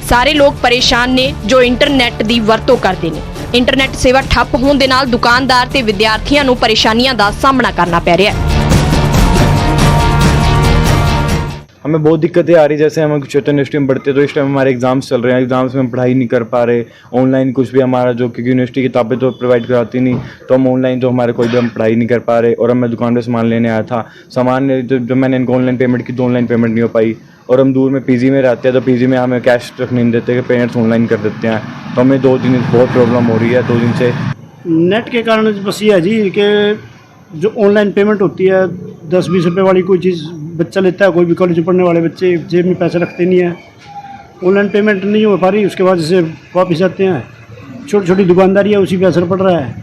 ਸਾਰੇ ਲੋਕ ਪਰੇਸ਼ਾਨ ਨੇ, ਜੋ ਇੰਟਰਨੈਟ ਦੀ ਵਰਤੋਂ ਕਰਦੇ ਨੇ। ਇੰਟਰਨੈਟ ਸੇਵਾ ਠੱਪ ਹੋਣ ਦੇ ਨਾਲ ਦੁਕਾਨਦਾਰ ਤੇ ਵਿਦਿਆਰਥੀਆਂ ਨੂੰ ਪਰੇਸ਼ਾਨੀਆਂ ਦਾ ਸਾਹਮਣਾ ਕਰਨਾ ਪੈ ਰਿਹਾ ਹੈ। हमें बहुत दिक्कतें आ रही जैसे हम चैतन्य यूनिवर्सिटी में पढ़ते तो इस टाइम हमारे एग्ज़ाम्स चल रहे हैं। एग्ज़ाम्स में हम पढ़ाई नहीं कर पा रहे। ऑनलाइन कुछ भी हमारा जो क्योंकि यूनिवर्सिटी किताबें तो प्रोवाइड कराती नहीं तो हम ऑनलाइन तो हमारे कोई भी हम पढ़ाई नहीं कर पा रहे। और अब मैं दुकान पर सामान लेने आया था। सामान जब मैंने इनको ऑनलाइन पेमेंट की तो ऑनलाइन पेमेंट नहीं हो पाई। और हम दूर में पीजी में रहते हैं तो पीजी में हमें कैश रखने नहीं देते, कि पेरेंट्स ऑनलाइन कर देते हैं। तो हमें दो दिन बहुत प्रॉब्लम हो रही है, दो दिन से। नेट के कारण बस ये है जी, कि जो ऑनलाइन पेमेंट होती है, दस बीस रुपए वाली कोई चीज़ बच्चा लेता है कोई भी कॉलेज में पढ़ने वाले बच्चे जेब में पैसे रखते नहीं है ऑनलाइन पेमेंट नहीं हो पा रही उसके बाद जैसे वापस जाते हैं छोटी छोटी दुकानदारी है उसी पे असर पड़ रहा है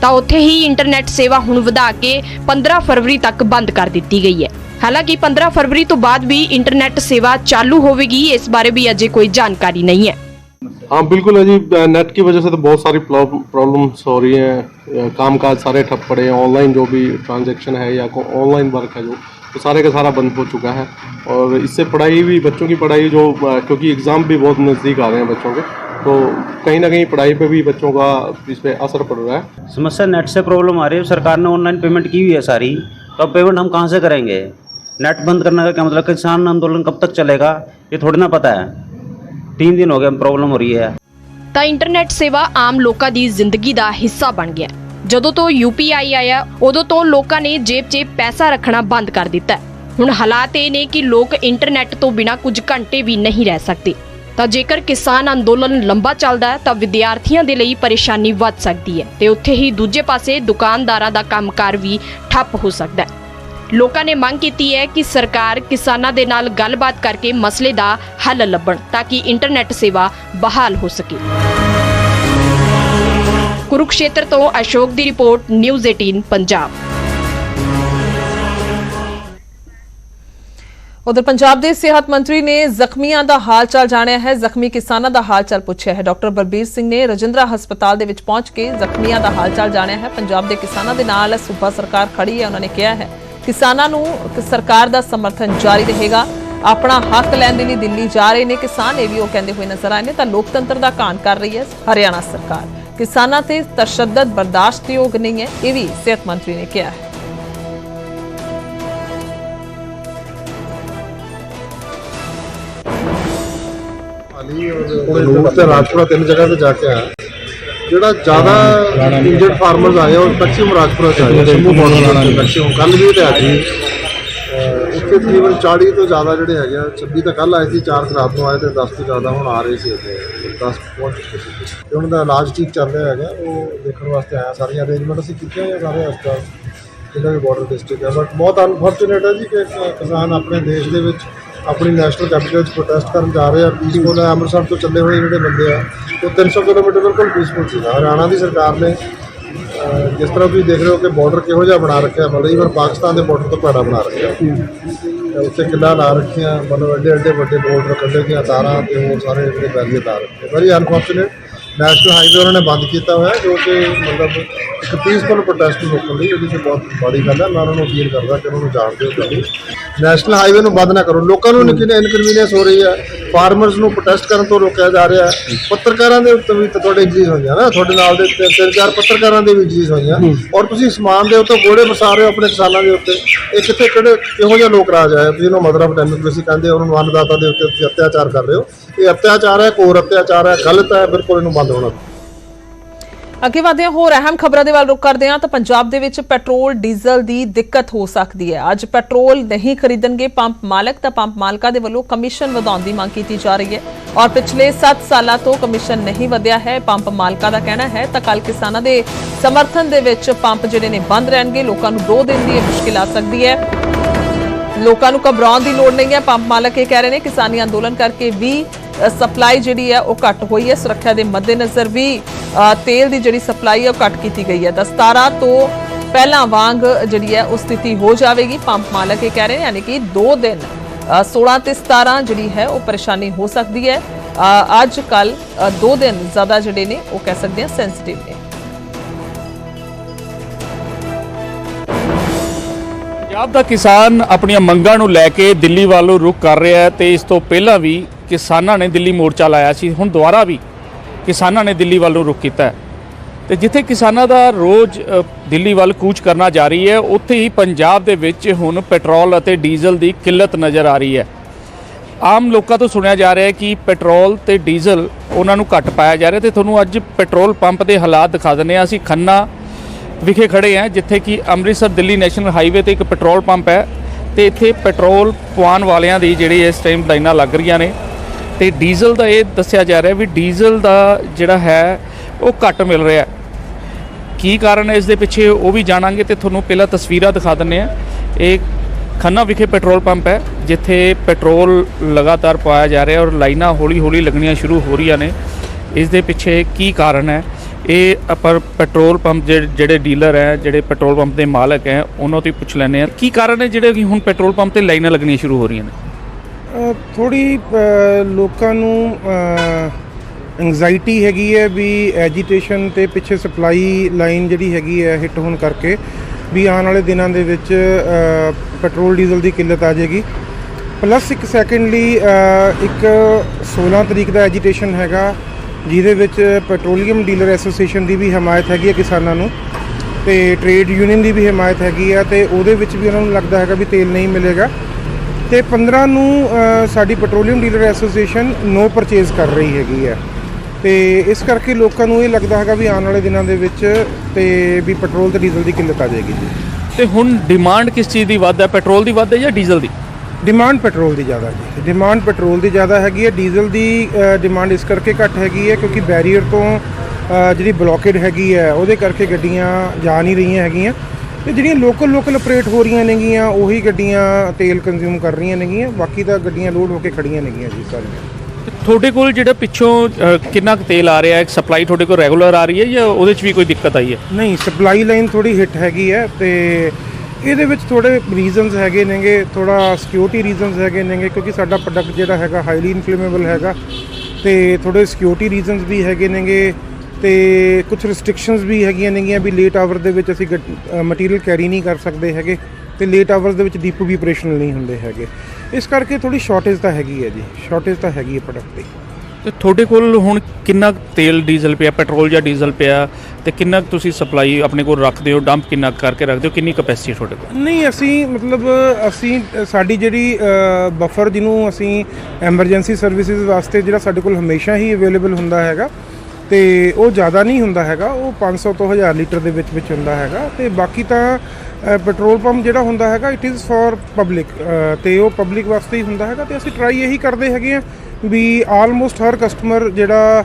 ਤਾਂ ਉੱਥੇ ਹੀ ਇੰਟਰਨੈਟ ਸੇਵਾ ਹੁਣ ਵਧਾ ਕੇ 15 ਫਰਵਰੀ ਤੱਕ ਬੰਦ ਕਰ ਦਿੱਤੀ ਗਈ ਹੈ ਹਾਲਾਂਕਿ 15 ਫਰਵਰੀ ਤੋਂ ਬਾਅਦ ਵੀ ਇੰਟਰਨੈਟ ਸੇਵਾ ਚਾਲੂ ਹੋਵੇਗੀ ਇਸ ਬਾਰੇ ਵੀ ਅਜੇ ਕੋਈ ਜਾਣਕਾਰੀ ਨਹੀਂ ਹੈ हाँ बिल्कुल है जी नेट की वजह से तो बहुत सारी प्रॉब्लम्स हो रही हैं काम काज सारे ठप पड़े हैं ऑनलाइन जो भी ट्रांजैक्शन है या ऑनलाइन वर्क है जो तो सारे का सारा बंद हो चुका है और इससे पढ़ाई भी बच्चों की पढ़ाई जो अ, क्योंकि एग्ज़ाम भी बहुत नज़दीक आ रहे हैं बच्चों के तो कहीं ना कहीं पढ़ाई पे भी बच्चों का इस पर असर पड़ रहा है समस्या नेट से प्रॉब्लम आ रही है सरकार ने ऑनलाइन पेमेंट की हुई है सारी तो अब पेमेंट हम कहाँ से करेंगे नेट बंद करने का क्या मतलब किसान आंदोलन कब तक चलेगा ये थोड़ी ना पता है तीन दिन हो गए प्रॉब्लम हो रही है ਤਾਂ ਇੰਟਰਨੈਟ ਸੇਵਾ ਆਮ ਲੋਕਾਂ ਦੀ ਜ਼ਿੰਦਗੀ ਦਾ ਹਿੱਸਾ ਬਣ ਗਿਆ ਜਦੋਂ ਤੋਂ ਯੂਪੀਆਈ ਆਇਆ, ਉਦੋਂ ਤੋਂ ਲੋਕਾਂ ਨੇ ਜੇਬ 'ਚ ਪੈਸਾ ਰੱਖਣਾ ਬੰਦ ਕਰ ਦਿੱਤਾ ਹੁਣ ਹਾਲਾਤ ਇਹ ਨੇ ਕਿ ਲੋਕ ਇੰਟਰਨੈਟ ਤੋਂ ਬਿਨਾਂ ਕੁਝ ਘੰਟੇ ਵੀ ਨਹੀਂ ਰਹਿ ਸਕਦੇ। ਤਾਂ ਜੇਕਰ ਕਿਸਾਨ ਅੰਦੋਲਨ ਲੰਬਾ ਚੱਲਦਾ ਹੈ, ਤਾਂ ਵਿਦਿਆਰਥੀਆਂ ਦੇ ਲਈ ਪਰੇਸ਼ਾਨੀ ਵੱਧ ਸਕਦੀ ਹੈ ਤੇ ਉੱਥੇ ਹੀ ਦੂਜੇ ਪਾਸੇ ਦੁਕਾਨਦਾਰਾਂ ਦਾ ਕੰਮਕਾਰ ਵੀ ਠੱਪ ਹੋ ਸਕਦਾ ਹੈ। ਲੋਕਾਂ ਨੇ ਮੰਗ ਕੀਤੀ ਹੈ ਕਿ ਸਰਕਾਰ ਕਿਸਾਨਾਂ ਦੇ ਨਾਲ ਗੱਲਬਾਤ ਕਰਕੇ ਮਸਲੇ ਦਾ ਹੱਲ ਲੱਭਣ, ਤਾਂ ਕਿ ਇੰਟਰਨੈਟ ਸੇਵਾ ਬਹਾਲ ਹੋ ਸਕੇ। ਕੁਰੂਕਸ਼ੇਤਰ ਤੋਂ ਅਸ਼ੋਕ ਦੀ ਰਿਪੋਰਟ, ਨਿਊਜ਼ 18 ਪੰਜਾਬ। ਉਧਰ ਪੰਜਾਬ ਦੇ ਸਿਹਤ ਮੰਤਰੀ ਨੇ ਜ਼ਖਮੀਆਂ ਦਾ ਹਾਲ ਚਾਲ ਜਾਣਿਆ ਹੈ। ਜ਼ਖਮੀ ਕਿਸਾਨਾਂ ਦਾ ਹਾਲ ਚਾਲ ਪੁੱਛਿਆ ਹੈ। ਡਾਕਟਰ ਬਲਬੀਰ ਸਿੰਘ ਨੇ ਰਜਿੰਦਰਾ ਹਸਪਤਾਲ ਦੇ ਵਿੱਚ ਪਹੁੰਚ ਕੇ ਜ਼ਖਮੀਆਂ ਦਾ ਹਾਲ ਚਾਲ ਜਾਣਿਆ ਹੈ। ਪੰਜਾਬ ਦੇ ਕਿਸਾਨਾਂ ਦੇ ਨਾਲ ਸੂਬਾ ਸਰਕਾਰ ਖੜੀ ਹੈ, ਉਹਨਾਂ ਨੇ ਕਿਹਾ ਹੈ। ਕਿਸਾਨਾਂ ਨੂੰ ਸਰਕਾਰ ਦਾ ਸਮਰਥਨ ਜਾਰੀ ਰਹੇਗਾ। ਆਪਣਾ ਹੱਕ ਲੈਣ ਦੇ ਲਈ ਦਿੱਲੀ ਜਾ ਰਹੇ ਨੇ ਕਿਸਾਨ, ਇਹ ਵੀ ਉਹ ਕਹਿੰਦੇ ਹੋਏ ਨਜ਼ਰ ਆਏ ਨੇ। ਤਾਂ ਲੋਕਤੰਤਰ ਦਾ ਘਾਣ ਕਰ ਰਹੀ ਹੈ ਹਰਿਆਣਾ ਸਰਕਾਰ। ਕਿਸਾਨਾਂ ਤੇ ਤਸ਼ੱਦਦ ਬਰਦਾਸ਼ਤਯੋਗ ਨਹੀਂ ਹੈ ਇਹ ਵੀ ਸਿਹਤ ਮੰਤਰੀ ਨੇ ਕਿਹਾ ਹੈ। ਸੰਗਰੂਰ ਤੇ ਰਾਜਪੁਰਾ ਤਿੰਨ ਜਗ੍ਹਾ ਤੇ ਜਾ ਕੇ ਆਇਆ। ਜਿਹੜਾ ਜ਼ਿਆਦਾ ਇੰਜਰਡ ਫਾਰਮਰਸ ਆਏ ਉਹ ਮੈਕਸਿਮਮ ਰਾਜਪੁਰਾ ਚ ਆਏ ਸ਼ੰਭੂ ਬਾਰਡਰ ਮੈਕਸਿਮਮ ਕੱਲ ਵੀ ਤੇ ਅੱਜ ਵੀ। ਅਹ ਉੱਥੇ ਤਕਰੀਬਨ 40 ਤੋਂ ਜ਼ਿਆਦਾ ਜਿਹੜੇ ਹੈਗੇ ਆ 26 ਤਾਂ ਕੱਲ ਆਏ ਸੀ 4 ਰਾਤ ਨੂੰ ਆਏ ਤੇ 10 ਤੋਂ ਜ਼ਿਆਦਾ ਹੁਣ ਆ ਰਹੇ ਸੀ ਇੱਥੇ 10 ਪਹੁੰਚ ਚੁੱਕੇ ਸੀ। ਤੇ ਉਹਨਾਂ ਦਾ ਇਲਾਜ ਠੀਕ ਚੱਲ ਰਿਹਾ ਹੈਗਾ, ਉਹ ਦੇਖਣ ਵਾਸਤੇ ਆਇਆ ਸਾਰੀਆਂ ਅਰੇਂਜਮੈਂਟ ਅਸੀਂ ਕੀਤੀਆਂ ਹੋਈਆਂ ਸਾਰੇ ਹਸਪਤਾਲ ਜਿਹੜਾ ਵੀ ਬਾਰਡਰ ਡਿਸਟ੍ਰਿਕਟ ਹੈ। ਬਟ ਬਹੁਤ ਅਨਫੋਰਚੂਨੇਟ ਹੈ ਜੀ ਕਿ ਕਿਸਾਨ ਆਪਣੇ ਦੇਸ਼ ਦੇ ਵਿੱਚ, ਆਪਣੀ ਨੈਸ਼ਨਲ ਕੈਪੀਟਲ 'ਚ ਪ੍ਰੋਟੈਸਟ ਕਰਨ ਜਾ ਰਹੇ ਆ ਪੀਸਫੁਲ ਹੈ, ਅੰਮ੍ਰਿਤਸਰ ਤੋਂ ਚੱਲੇ ਹੋਏ ਜਿਹੜੇ ਬੰਦੇ ਆ, ਉਹ 300 ਕਿਲੋਮੀਟਰ ਬਿਲਕੁਲ ਪੀਸਫੁਲ ਸੀਗਾ। ਹਰਿਆਣਾ ਦੀ ਸਰਕਾਰ ਨੇ ਜਿਸ ਤਰ੍ਹਾਂ ਤੁਸੀਂ ਦੇਖ ਰਹੇ ਹੋ ਕਿ ਬਾਰਡਰ ਕਿਹੋ ਜਿਹਾ ਬਣਾ ਰੱਖਿਆ, ਮਤਲਬ ਈਵਨ ਪਾਕਿਸਤਾਨ ਦੇ ਬਾਰਡਰ ਤੋਂ ਭੈੜਾ ਬਣਾ ਰੱਖਿਆ। ਉੱਥੇ ਕਿੱਲਾ ਲਾ ਰੱਖੀਆਂ, ਮਤਲਬ ਐਡੇ ਐਡੇ ਵੱਡੇ ਬਾਰਡਰ ਕੱਢੇ ਦੀਆਂ ਤਾਰਾਂ ਤੇ ਹੋਰ ਸਾਰੇ ਜਿਹੜੇ ਬੈਰੀਅਰ ਲਾ ਰੱਖੇ। ਵੈਰੀ ਅਨਫੋਰਚੂਨੇਟ ਨੈਸ਼ਨਲ ਹਾਈਵੇ ਉਹਨਾਂ ਨੇ ਬੰਦ ਕੀਤਾ ਹੋਇਆ, ਜੋ ਕਿ ਮਤਲਬ ਇੱਕ ਪੀਸਫੁਲ ਪ੍ਰੋਟੈਸਟ ਨੂੰ ਰੋਕਣ ਲਈ ਜਿਹੜੀ ਤੇ ਬਹੁਤ ਬੜੀ ਗੱਲ ਹੈ। ਮੈਂ ਉਹਨਾਂ ਨੂੰ ਅਪੀਲ ਕਰਦਾ ਕਿ ਉਹਨਾਂ ਨੂੰ ਜਾਣ ਦਿਓ ਕਰੀ ਨੈਸ਼ਨਲ ਹਾਈਵੇ ਨੂੰ ਬੰਦ ਨਾ ਕਰੋ। ਲੋਕਾਂ ਨੂੰ ਕਿੰਨੇ ਇਨਕਨਵੀਨੀਅੰਸ ਹੋ ਰਹੀ ਹੈ। ਫਾਰਮਰਸ ਨੂੰ ਪ੍ਰੋਟੈਸਟ ਕਰਨ ਤੋਂ ਰੋਕਿਆ ਜਾ ਰਿਹਾ ਹੈ। ਪੱਤਰਕਾਰਾਂ ਦੇ ਉੱਤੇ ਵੀ ਤੁਹਾਡੇ ਇੰਜਰੀਜ਼ ਹੋਈਆਂ ਨਾ। ਤੁਹਾਡੇ ਨਾਲ ਦੇ ਤਿੰਨ ਚਾਰ ਪੱਤਰਕਾਰਾਂ ਦੇ ਵੀ ਇੰਜਰੀਜ਼ ਹੋਈਆਂ। ਔਰ ਤੁਸੀਂ ਸਮਾਨ ਦੇ ਉੱਤੇ ਗੋੜੇ ਬਸਾ ਰਹੇ ਹੋ ਆਪਣੇ ਕਿਸਾਨਾਂ ਦੇ ਉੱਤੇ। ਇਹ ਕਿੱਥੇ ਕਿਹੜੇ ਕਿਹੋ ਜਿਹਾ ਲੋਕ ਰਾਜ ਹੈ ਜਿਹਨੂੰ ਮਦਰ ਆਫ ਡੈਮੋਕ੍ਰੇਸੀ ਕਹਿੰਦੇ ਉਹਨਾਂ ਨੂੰ ਅੰਨਦਾਤਾ ਦੇ ਉੱਤੇ ਤੁਸੀਂ ਅਤਿਆਚਾਰ ਕਰ ਰਹੇ ਹੋ। ਇਹ ਅਤਿਆਚਾਰ ਹੈ ਕੋਰ ਅਤਿਆਚਾਰ ਹੈ ਗਲਤ ਹੈ ਬਿਲਕੁਲ ਇਹਨੂੰ ਬੰਦ ਹੋਣਾ। ਅੱਗੇ ਵਧਦੇ ਹਾਂ, ਹੋਰ ਅਹਿਮ ਖਬਰਾਂ ਦੇ ਵੱਲ ਰੁਕ ਕਰਦੇ ਹਾਂ ਤਾਂ ਪੰਜਾਬ ਦੇ ਵਿੱਚ ਪੈਟਰੋਲ, ਡੀਜ਼ਲ ਦੀ ਦਿੱਕਤ ਹੋ ਸਕਦੀ ਹੈ। ਅੱਜ ਪੈਟਰੋਲ ਨਹੀਂ ਖਰੀਦਣਗੇ ਪੰਪ ਮਾਲਕ, ਤਾਂ ਪੰਪ ਮਾਲਕਾਂ ਦੇ ਵੱਲੋਂ ਕਮਿਸ਼ਨ ਵਧਾਉਣ ਦੀ ਮੰਗ ਕੀਤੀ ਜਾ ਰਹੀ ਹੈ। ਔਰ ਪਿਛਲੇ 7 ਸਾਲਾਂ ਤੋਂ ਕਮਿਸ਼ਨ ਨਹੀਂ ਵਧਿਆ ਹੈ, ਪੰਪ ਮਾਲਕਾਂ ਦਾ ਕਹਿਣਾ ਹੈ, ਤਾਂ ਕੱਲ ਕਿਸਾਨਾਂ ਦੇ ਸਮਰਥਨ ਦੇ ਵਿੱਚ ਪੰਪ ਜਿਹੜੇ ਨੇ ਬੰਦ ਰਹਿਣਗੇ। ਲੋਕਾਂ ਨੂੰ ਦੋ ਦਿਨ ਦੀ ਇਹ ਮੁਸ਼ਕਿਲ ਆ ਸਕਦੀ ਹੈ। ਲੋਕਾਂ ਨੂੰ ਘਬਰਾਉਣ ਦੀ ਲੋੜ ਨਹੀਂ ਹੈ, ਪੰਪ ਮਾਲਕ ਇਹ ਕਹਿ ਰਹੇ ਨੇ, ਕਿਸਾਨੀ ਅੰਦੋਲਨ ਕਰਕੇ ਵੀ ਸਪਲਾਈ ਜਿਹੜੀ ਹੈ ਉਹ ਘੱਟ ਹੋਈ ਹੈ। ਸੁਰੱਖਿਆ ਦੇ ਮੱਦੇਨਜ਼ਰ ਵੀ ਤੇਲ ਦੀ ਜਿਹੜੀ ਸਪਲਾਈ ਹੈ ਉਹ ਘੱਟ ਕੀਤੀ ਗਈ ਹੈ। ਦਸਤਾਰਾ ਤੋਂ ਪਹਿਲਾਂ ਵਾਂਗ ਜਿਹੜੀ ਹੈ ਉਹ ਸਥਿਤੀ ਹੋ ਜਾਵੇਗੀ ਪੰਪ ਮਾਲਕ ਇਹ ਕਹਿ ਰਹੇ ਨੇ ਯਾਨੀ ਕਿ 2 ਦਿਨ ਅ, 16 ਤੇ 17 ਜਿਹੜੀ ਹੈ ਉਹ ਪਰੇਸ਼ਾਨੀ ਹੋ ਸਕਦੀ ਹੈ। ਅੱਜ ਕੱਲ 2 ਦਿਨ ਜ਼ਿਆਦਾ ਜਿਹੜੇ ਨੇ ਉਹ ਕਹਿ ਸਕਦੇ ਹਾਂ ਸੈਂਸਿਟਿਵ ਨੇ। ਪੰਜਾਬ ਦਾ ਕਿਸਾਨ ਆਪਣੀਆਂ ਮੰਗਾਂ ਨੂੰ ਲੈ ਕੇ ਦਿੱਲੀ ਵੱਲ ਨੂੰ ਰੁਖ ਕਰ ਰਿਹਾ ਹੈ ਤੇ ਇਸ ਤੋਂ ਪਹਿਲਾਂ ਵੀ ਕਿਸਾਨਾਂ ਨੇ ਦਿੱਲੀ ਮੋਰਚਾ ਲਾਇਆ ਸੀ, ਹੁਣ ਦੁਬਾਰਾ ਵੀ ਕਿਸਾਨਾਂ ਨੇ ਦਿੱਲੀ ਵੱਲ ਨੂੰ ਰੁਖ ਕੀਤਾ ਹੈ। ਤੇ ਜਿੱਥੇ ਕਿਸਾਨਾਂ ਦਾ ਰੋਜ਼ ਦਿੱਲੀ ਵੱਲ ਕੂਚ ਕਰਨਾ ਜਾਰੀ ਹੈ, ਉੱਥੇ ਹੀ ਪੰਜਾਬ ਦੇ ਵਿੱਚ ਹੁਣ ਪੈਟਰੋਲ ਅਤੇ ਡੀਜ਼ਲ ਦੀ ਕਿੱਲਤ ਨਜ਼ਰ ਆ ਰਹੀ ਹੈ। ਆਮ ਲੋਕਾਂ ਤੋਂ ਸੁਣਿਆ ਜਾ ਰਿਹਾ ਹੈ ਕਿ ਪੈਟਰੋਲ ਤੇ ਡੀਜ਼ਲ ਉਹਨਾਂ ਨੂੰ ਘੱਟ ਪਾਇਆ ਜਾ ਰਿਹਾ ਤੇ ਤੁਹਾਨੂੰ ਅੱਜ ਪੈਟਰੋਲ ਪੰਪ ਦੇ ਹਾਲਾਤ ਦਿਖਾ ਦਿੰਦੇ ਹਾਂ। ਅਸੀਂ ਖੰਨਾ ਵਿਖੇ ਖੜੇ ਹਾਂ, ਜਿੱਥੇ ਕਿ ਅੰਮ੍ਰਿਤਸਰ ਦਿੱਲੀ ਨੈਸ਼ਨਲ ਹਾਈਵੇ ਤੇ ਇੱਕ ਪੈਟਰੋਲ ਪੰਪ ਹੈ ਤੇ ਇੱਥੇ ਪੈਟਰੋਲ ਪਵਾਉਣ ਵਾਲਿਆਂ ਦੀ ਜਿਹੜੀ ਇਸ ਟਾਈਮ ਲਾਈਨਾਂ ਲੱਗ ਰਹੀਆਂ ਨੇ। ਤੇ ਡੀਜ਼ਲ ਦਾ ਇਹ ਦੱਸਿਆ ਜਾ ਰਿਹਾ ਵੀ ਡੀਜ਼ਲ ਦਾ ਜਿਹੜਾ ਹੈ, ਉਹ ਘੱਟ ਮਿਲ ਰਿਹਾ ਕੀ ਕਾਰਨ ਹੈ ਇਸ ਦੇ ਪਿੱਛੇ ਉਹ ਵੀ ਜਾਣਾਂਗੇ ਤੇ ਤੁਹਾਨੂੰ ਪਹਿਲਾਂ ਤਸਵੀਰਾਂ ਦਿਖਾ ਦਿੰਨੇ ਆ ਇਹ ਖੰਨਾ ਵਿਖੇ ਪੈਟਰੋਲ ਪੰਪ ਹੈ, ਜਿੱਥੇ ਪੈਟਰੋਲ ਲਗਾਤਾਰ ਪਾਇਆ ਜਾ ਰਿਹਾ ਔਰ ਲਾਈਨਾਂ ਹੌਲੀ-ਹੌਲੀ ਲੱਗਣੀਆਂ ਸ਼ੁਰੂ ਹੋ ਰਹੀਆਂ ਨੇ। ਇਸ ਦੇ ਪਿੱਛੇ ਕੀ ਕਾਰਨ ਹੈ? ਇਹ ਆਪਾਂ ਪੈਟਰੋਲ ਪੰਪ ਜਿਹੜੇ ਜਿਹੜੇ ਡੀਲਰ ਹੈ, ਜਿਹੜੇ ਪੈਟਰੋਲ ਪੰਪ ਦੇ ਮਾਲਕ ਹੈ, ਉਹਨਾਂ ਤੋਂ ਹੀ ਪੁੱਛ ਲੈਂਦੇ ਆ ਕੀ ਕਾਰਨ ਹੈ ਜਿਹੜੇ ਕਿ ਹੁਣ ਪੈਟਰੋਲ ਪੰਪ ਤੇ ਲਾਈਨਾਂ ਲੱਗਣੀਆਂ ਸ਼ੁਰੂ ਹੋ ਰਹੀਆਂ ਨੇ? ਥੋੜੀ ਲੋਕਾਂ ਨੂੰ ਐਂਜ਼ਾਈਟੀ ਹੈਗੀ ਹੈ ਵੀ ਐਜੀਟੇਸ਼ਨ ਤੇ ਪਿੱਛੇ ਸਪਲਾਈ ਲਾਈਨ ਜਿਹੜੀ ਹੈਗੀ ਹੈ ਹਿੱਟ ਹੋਣ ਕਰਕੇ ਵੀ ਆਉਣ ਵਾਲੇ ਦਿਨਾਂ ਦੇ ਵਿੱਚ ਪੈਟਰੋਲ ਡੀਜ਼ਲ ਦੀ ਕਿੱਲਤ ਆ ਜਾਏਗੀ। ਪਲੱਸ ਇੱਕ ਸੈਕੰਡਲੀ ਇੱਕ 16 ਤਰੀਕ ਦਾ ਐਜੀਟੇਸ਼ਨ ਹੈਗਾ, ਜਿਹਦੇ ਵਿੱਚ ਪੈਟਰੋਲੀਅਮ ਡੀਲਰ ਐਸੋਸੀਏਸ਼ਨ ਦੀ ਵੀ ਹਮਾਇਤ ਹੈਗੀ ਹੈ ਕਿਸਾਨਾਂ ਨੂੰ ਤੇ ਟ੍ਰੇਡ ਯੂਨੀਅਨ ਦੀ ਵੀ ਹਮਾਇਤ ਹੈਗੀ ਆ ਤੇ ਉਹਦੇ ਵਿੱਚ ਵੀ ਉਹਨਾਂ ਨੂੰ ਲੱਗਦਾ ਹੈਗਾ ਵੀ ਤੇਲ ਨਹੀਂ ਮਿਲੇਗਾ। ਤੇ 15 ਨੂੰ ਸਾਡੀ petroleum dealer association no purchase ਕਰ ਰਹੀ ਹੈਗੀ ਹੈ। ਤੇ ਇਸ ਕਰਕੇ ਲੋਕਾਂ ਨੂੰ ਇਹ ਲੱਗਦਾ ਹੈਗਾ ਵੀ ਆਉਣ ਵਾਲੇ ਦਿਨਾਂ ਦੇ ਵਿੱਚ ਤੇ ਵੀ ਪੈਟਰੋਲ ਤੇ ਡੀਜ਼ਲ ਦੀ ਕਿੱਲਤ ਆ ਜਾਏਗੀ ਜੀ। ਤੇ ਹੁਣ ਡਿਮਾਂਡ ਕਿਸ ਚੀਜ਼ ਦੀ ਵੱਧ ਹੈ? ਪੈਟਰੋਲ ਦੀ ਵੱਧ ਹੈ ਜਾਂ ਡੀਜ਼ਲ ਦੀ? ਡਿਮਾਂਡ ਪੈਟਰੋਲ ਦੀ ਜ਼ਿਆਦਾ ਜੀ। ਡਿਮਾਂਡ ਪੈਟਰੋਲ ਦੀ ਜ਼ਿਆਦਾ ਹੈਗੀ ਹੈ। ਡੀਜ਼ਲ ਦੀ ਡਿਮਾਂਡ ਇਸ ਕਰਕੇ ਘੱਟ ਹੈਗੀ ਹੈ ਕਿਉਂਕਿ ਬੈਰੀਅਰ ਤੋਂ ਜਿਹੜੀ ਬਲੌਕੇਡ ਹੈਗੀ ਹੈ ਉਹਦੇ ਕਰਕੇ ਗੱਡੀਆਂ ਜਾ ਨਹੀਂ ਰਹੀਆਂ ਹੈਗੀਆਂ। ਤੇ ਜਿਹੜੀਆਂ ਲੋਕਲ ਲੋਕਲ ਆਪਰੇਟ ਹੋ ਰਹੀਆਂ ਨੇਗੀਆਂ ਉਹੀ ਗੱਡੀਆਂ ਤੇਲ ਕੰਜ਼ਿਊਮ ਕਰ ਰਹੀਆਂ ਨੇਗੀਆਂ ਬਾਕੀ ਤਾਂ ਗੱਡੀਆਂ ਲੋਡ ਹੋ ਕੇ ਖੜੀਆਂ ਨੇਗੀਆਂ ਜੀ ਸਾਰੀਆਂ। ਤੁਹਾਡੇ ਕੋਲ ਜਿਹੜਾ ਪਿੱਛੋਂ ਅ, ਕਿੰਨਾ ਕੁ ਤੇਲ ਆ ਰਿਹਾ ਹੈ? ਸਪਲਾਈ ਤੁਹਾਡੇ ਕੋਲ ਰੈਗੂਲਰ ਆ ਰਹੀ ਹੈ ਜਾਂ ਉਹਦੇ 'ਚ ਵੀ ਕੋਈ ਦਿੱਕਤ ਆਈ ਹੈ? ਨਹੀਂ ਸਪਲਾਈ ਲਾਈਨ ਥੋੜੀ ਹਿੱਟ ਹੈਗੀ ਹੈ ਤੇ ਇਹਦੇ ਵਿੱਚ ਥੋੜੇ ਰੀਜ਼ਨਸ ਹੈਗੇ ਨੇਗੇ ਥੋੜਾ ਸਿਕਿਉਰਿਟੀ ਰੀਜ਼ਨਸ ਹੈਗੇ ਨੇਗੇ ਕਿਉਂਕਿ ਸਾਡਾ ਪ੍ਰੋਡਕਟ ਜਿਹੜਾ ਹੈਗਾ ਹਾਈਲੀ ਇਨਫਲੇਮੇਬਲ ਹੈਗਾ ਤੇ ਥੋੜੇ ਸਿਕਿਉਰਿਟੀ ਰੀਜ਼ਨਸ ਵੀ ਹੈਗੇ ਨੇਗੇ। ਤੇ ਕੁਝ ਰਿਸਟ੍ਰਿਕਸ਼ਨਸ ਵੀ ਹੈਗੀਆਂ ਨੇਗੀਆਂ ਵੀ ਲੇਟ ਆਵਰ ਦੇ ਵਿੱਚ ਅਸੀਂ ਮਟੀਰੀਅਲ ਕੈਰੀ ਨਹੀਂ ਕਰ ਸਕਦੇ ਹੈਗੇ ਤੇ ਲੇਟ ਆਵਰਸ ਦੇ ਵਿੱਚ ਡੀਪੂ ਵੀ ਆਪਰੇਸ਼ਨਲ ਨਹੀਂ ਹੁੰਦੇ ਹੈਗੇ। ਇਸ ਕਰਕੇ ਥੋੜੀ ਸ਼ਾਰਟੇਜ ਤਾਂ ਹੈਗੀ ਹੈ ਜੀ। ਸ਼ਾਰਟੇਜ ਤਾਂ ਹੈਗੀ ਹੈ ਪ੍ਰੋਡਕਟ ਦੀ ਤੇ ਤੁਹਾਡੇ ਕੋਲ ਹੁਣ ਕਿੰਨਾ ਤੇਲ ਡੀਜ਼ਲ ਪਿਆ ਪੈਟਰੋਲ ਜਾਂ ਡੀਜ਼ਲ ਪਿਆ ਤੇ ਕਿੰਨਾ ਤੁਸੀਂ ਸਪਲਾਈ ਆਪਣੇ ਕੋਲ ਰੱਖਦੇ ਹੋ ਡੰਪ ਕਿੰਨਾ ਕਰਕੇ ਰੱਖਦੇ ਹੋ ਕਿੰਨੀ ਕਪੈਸਿਟੀ ਤੁਹਾਡੇ ਕੋਲ? ਨਹੀਂ ਅਸੀਂ ਮਤਲਬ ਅਸੀਂ ਸਾਡੀ ਜਿਹੜੀ ਬਫਰ ਜਿਹਨੂੰ ਅਸੀਂ ਐਮਰਜੈਂਸੀ ਸਰਵਿਸਿਜ਼ ਵਾਸਤੇ ਜਿਹੜਾ ਸਾਡੇ ਕੋਲ ਹਮੇਸ਼ਾ ਹੀ ਅਵੇਲੇਬਲ ਹੁੰਦਾ ਹੈਗਾ ਤੇ ਉਹ ਜ਼ਿਆਦਾ ਨਹੀਂ ਹੁੰਦਾ ਹੈਗਾ ਉਹ 500 ਤੋਂ 1000 ਲੀਟਰ ਦੇ ਵਿੱਚ ਵਿੱਚ ਹੁੰਦਾ ਹੈਗਾ ਤੇ ਬਾਕੀ ਤਾਂ ਪੈਟਰੋਲ ਪੰਪ ਜਿਹੜਾ ਹੁੰਦਾ ਹੈਗਾ ਇਟ ਇਜ਼ ਫॉर ਪਬਲਿਕ ਤੇ ਉਹ ਪਬਲਿਕ ਵਾਸਤੇ ਹੀ ਹੁੰਦਾ ਹੈਗਾ ਤੇ ਅਸੀਂ ਟਰਾਈ ਇਹੀ ਕਰਦੇ ਹੈਗੇ ਆ ਵੀ ਆਲਮੋਸਟ ਹਰ ਕਸਟਮਰ ਜਿਹੜਾ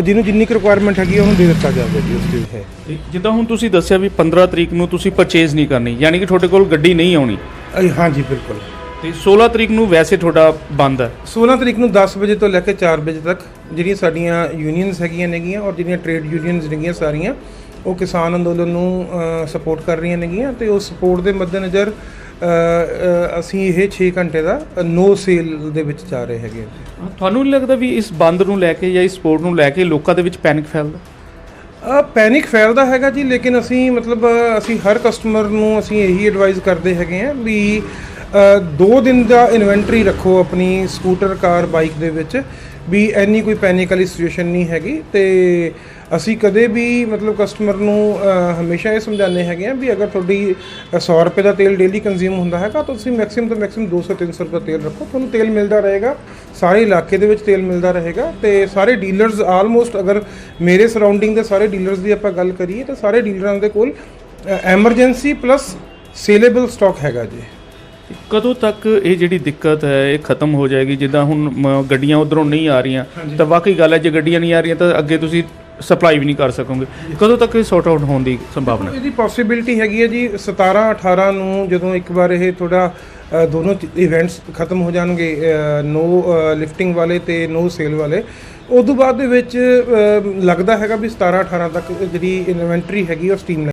ਜਿਹਨੂੰ ਜਿੰਨੀ ਕੁ ਰਿਕੁਆਇਰਮੈਂਟ ਹੈਗੀ ਉਹਨੂੰ ਦੇ ਦਿੱਤਾ ਜਾਵੇ ਜੀ ਉਸ ਚੀਜ਼ ਹੈ ਜਿੱਦਾਂ ਹੁਣ ਤੁਸੀਂ ਦੱਸਿਆ ਵੀ 15 ਤਰੀਕ ਨੂੰ ਤੁਸੀਂ ਪਰਚੇਜ਼ ਨਹੀਂ ਕਰਨੀ ਯਾਨੀ ਕਿ ਤੁਹਾਡੇ ਕੋਲ ਗੱਡੀ ਨਹੀਂ ਆਉਣੀ। ਹਾਂਜੀ ਬਿਲਕੁਲ। ਤੇ 16 ਤਰੀਕ ਨੂੰ ਵੈਸੇ ਤੁਹਾਡਾ ਬੰਦ ਹੈ 16 ਤਰੀਕ ਨੂੰ 10 ਵਜੇ ਤੋਂ ਲੈ ਕੇ 4 ਵਜੇ ਤੱਕ ਜਿਹੜੀਆਂ ਸਾਡੀਆਂ ਯੂਨੀਅਨਸ ਹੈਗੀਆਂ ਨੇਗੀਆਂ ਔਰ ਜਿਹੜੀਆਂ ਟ੍ਰੇਡ ਯੂਨੀਅਨਸ ਨੇਗੀਆਂ ਸਾਰੀਆਂ ਉਹ ਕਿਸਾਨ ਅੰਦੋਲਨ ਨੂੰ ਸਪੋਰਟ ਕਰ ਰਹੀਆਂ ਨੇਗੀਆਂ ਤੇ ਉਸ ਸਪੋਰਟ ਦੇ ਮੱਦੇਨਜ਼ਰ ਅਸੀਂ ਇਹ 6 ਘੰਟੇ ਦਾ ਨੋ ਸੇਲ ਦੇ ਵਿੱਚ ਜਾ ਰਹੇ ਹੈਗੇ। ਤੁਹਾਨੂੰ ਨਹੀਂ ਲੱਗਦਾ ਵੀ ਇਸ ਬੰਦ ਨੂੰ ਲੈ ਕੇ ਜਾਂ ਇਸ ਸਪੋਰਟ ਨੂੰ ਲੈ ਕੇ ਲੋਕਾਂ ਦੇ ਵਿੱਚ ਪੈਨਿਕ ਫੈਲਦਾ ਪੈਨਿਕ ਫੈਲਦਾ ਹੈਗਾ ਜੀ ਲੇਕਿਨ ਅਸੀਂ ਮਤਲਬ ਅਸੀਂ ਹਰ ਕਸਟਮਰ ਨੂੰ ਅਸੀਂ ਇਹੀ ਐਡਵਾਈਸ ਕਰਦੇ ਹੈਗੇ ਆ ਵੀ ਦੋ ਦਿਨ ਦਾ ਇਨਵੈਂਟਰੀ ਰੱਖੋ ਆਪਣੀ ਸਕੂਟਰ, ਕਾਰ, ਬਾਈਕ ਦੇ ਵਿੱਚ ਵੀ ਐਨੀ ਕੋਈ ਪੈਨਿਕ ਵਾਲੀ ਸਿਚੁਏਸ਼ਨ ਨਹੀਂ ਹੈਗੀ ਤੇ ਅਸੀਂ ਕਦੇ ਵੀ ਮਤਲਬ ਕਸਟਮਰ ਨੂੰ ਹਮੇਸ਼ਾ ਇਹ ਸਮਝਾਉਂਦੇ ਹੈਗੇ ਆ ਵੀ ਅਗਰ ਤੁਹਾਡੀ 100 ਰੁਪਏ ਦਾ ਤੇਲ ਡੇਲੀ ਕੰਜ਼ਿਊਮ ਹੁੰਦਾ ਹੈਗਾ ਤਾਂ ਤੁਸੀਂ ਮੈਕਸਿਮਮ ਤੋਂ ਮੈਕਸਿਮਮ 200 300 ਰੁਪਏ ਦਾ ਤੇਲ ਰੱਖੋ। ਤੁਹਾਨੂੰ ਤੇਲ ਮਿਲਦਾ ਰਹੇਗਾ, ਸਾਰੇ ਇਲਾਕੇ ਦੇ ਵਿੱਚ ਤੇਲ ਮਿਲਦਾ ਰਹੇਗਾ ਤੇ ਸਾਰੇ ਡੀਲਰਸ ਆਲਮੋਸਟ ਅਗਰ ਮੇਰੇ ਸਰਾਊਂਡਿੰਗ ਦੇ ਸਾਰੇ ਡੀਲਰਸ ਦੀ ਆਪਾਂ ਗੱਲ ਕਰੀਏ ਤਾਂ ਸਾਰੇ ਡੀਲਰਾਂ ਦੇ ਕੋਲ ਐਮਰਜੈਂਸੀ ਪਲੱਸ ਸੇਲੇਬਲ ਸਟਾਕ ਹੈਗਾ ਜੀ। ਕਦੋਂ ਤੱਕ ਇਹ ਜਿਹੜੀ ਦਿੱਕਤ ਹੈ ਇਹ ਖਤਮ ਹੋ ਜਾਏਗੀ? ਜਿੱਦਾਂ ਹੁਣ ਮ, ਗੱਡੀਆਂ ਉਧਰੋਂ ਨਹੀਂ ਆ ਰਹੀਆਂ ਤਾਂ ਵਾਕਈ ਗੱਲ ਹੈ ਜੇ ਗੱਡੀਆਂ ਨਹੀਂ ਆ ਰਹੀਆਂ ਤਾਂ ਅੱਗੇ ਤੁਸੀਂ ਸਪਲਾਈ ਵੀ ਨਹੀਂ ਕਰ ਸਕੋਗੇ। ਕਦੋਂ ਤੱਕ ਇਹ ਸੌਟ ਆਊਟ ਹੋਣ ਦੀ ਸੰਭਾਵਨਾ? ਇਹਦੀ ਪੋਸਿਬਿਲਿਟੀ ਹੈਗੀ ਹੈ ਜੀ 17 18 ਨੂੰ ਜਦੋਂ ਇੱਕ ਵਾਰ ਇਹ ਥੋੜਾ ਦੋਨੋਂ ਇਵੈਂਟਸ ਖਤਮ ਹੋ ਜਾਣਗੇ ਨੋ ਲਿਫਟਿੰਗ ਵਾਲੇ ਤੇ ਨੋ ਸੇਲ ਵਾਲੇ। ਉਦੋਂ ਬਾਅਦ ਦੇ ਵਿੱਚ ਅ, ਲੱਗਦਾ ਹੈਗਾ ਵੀ 17 18 ਤੱਕ ਜਿਹੜੀ ਇਨਵੈਂਟਰੀ ਹੈਗੀ ਉਹ ਸਟ੍ਰੀਮ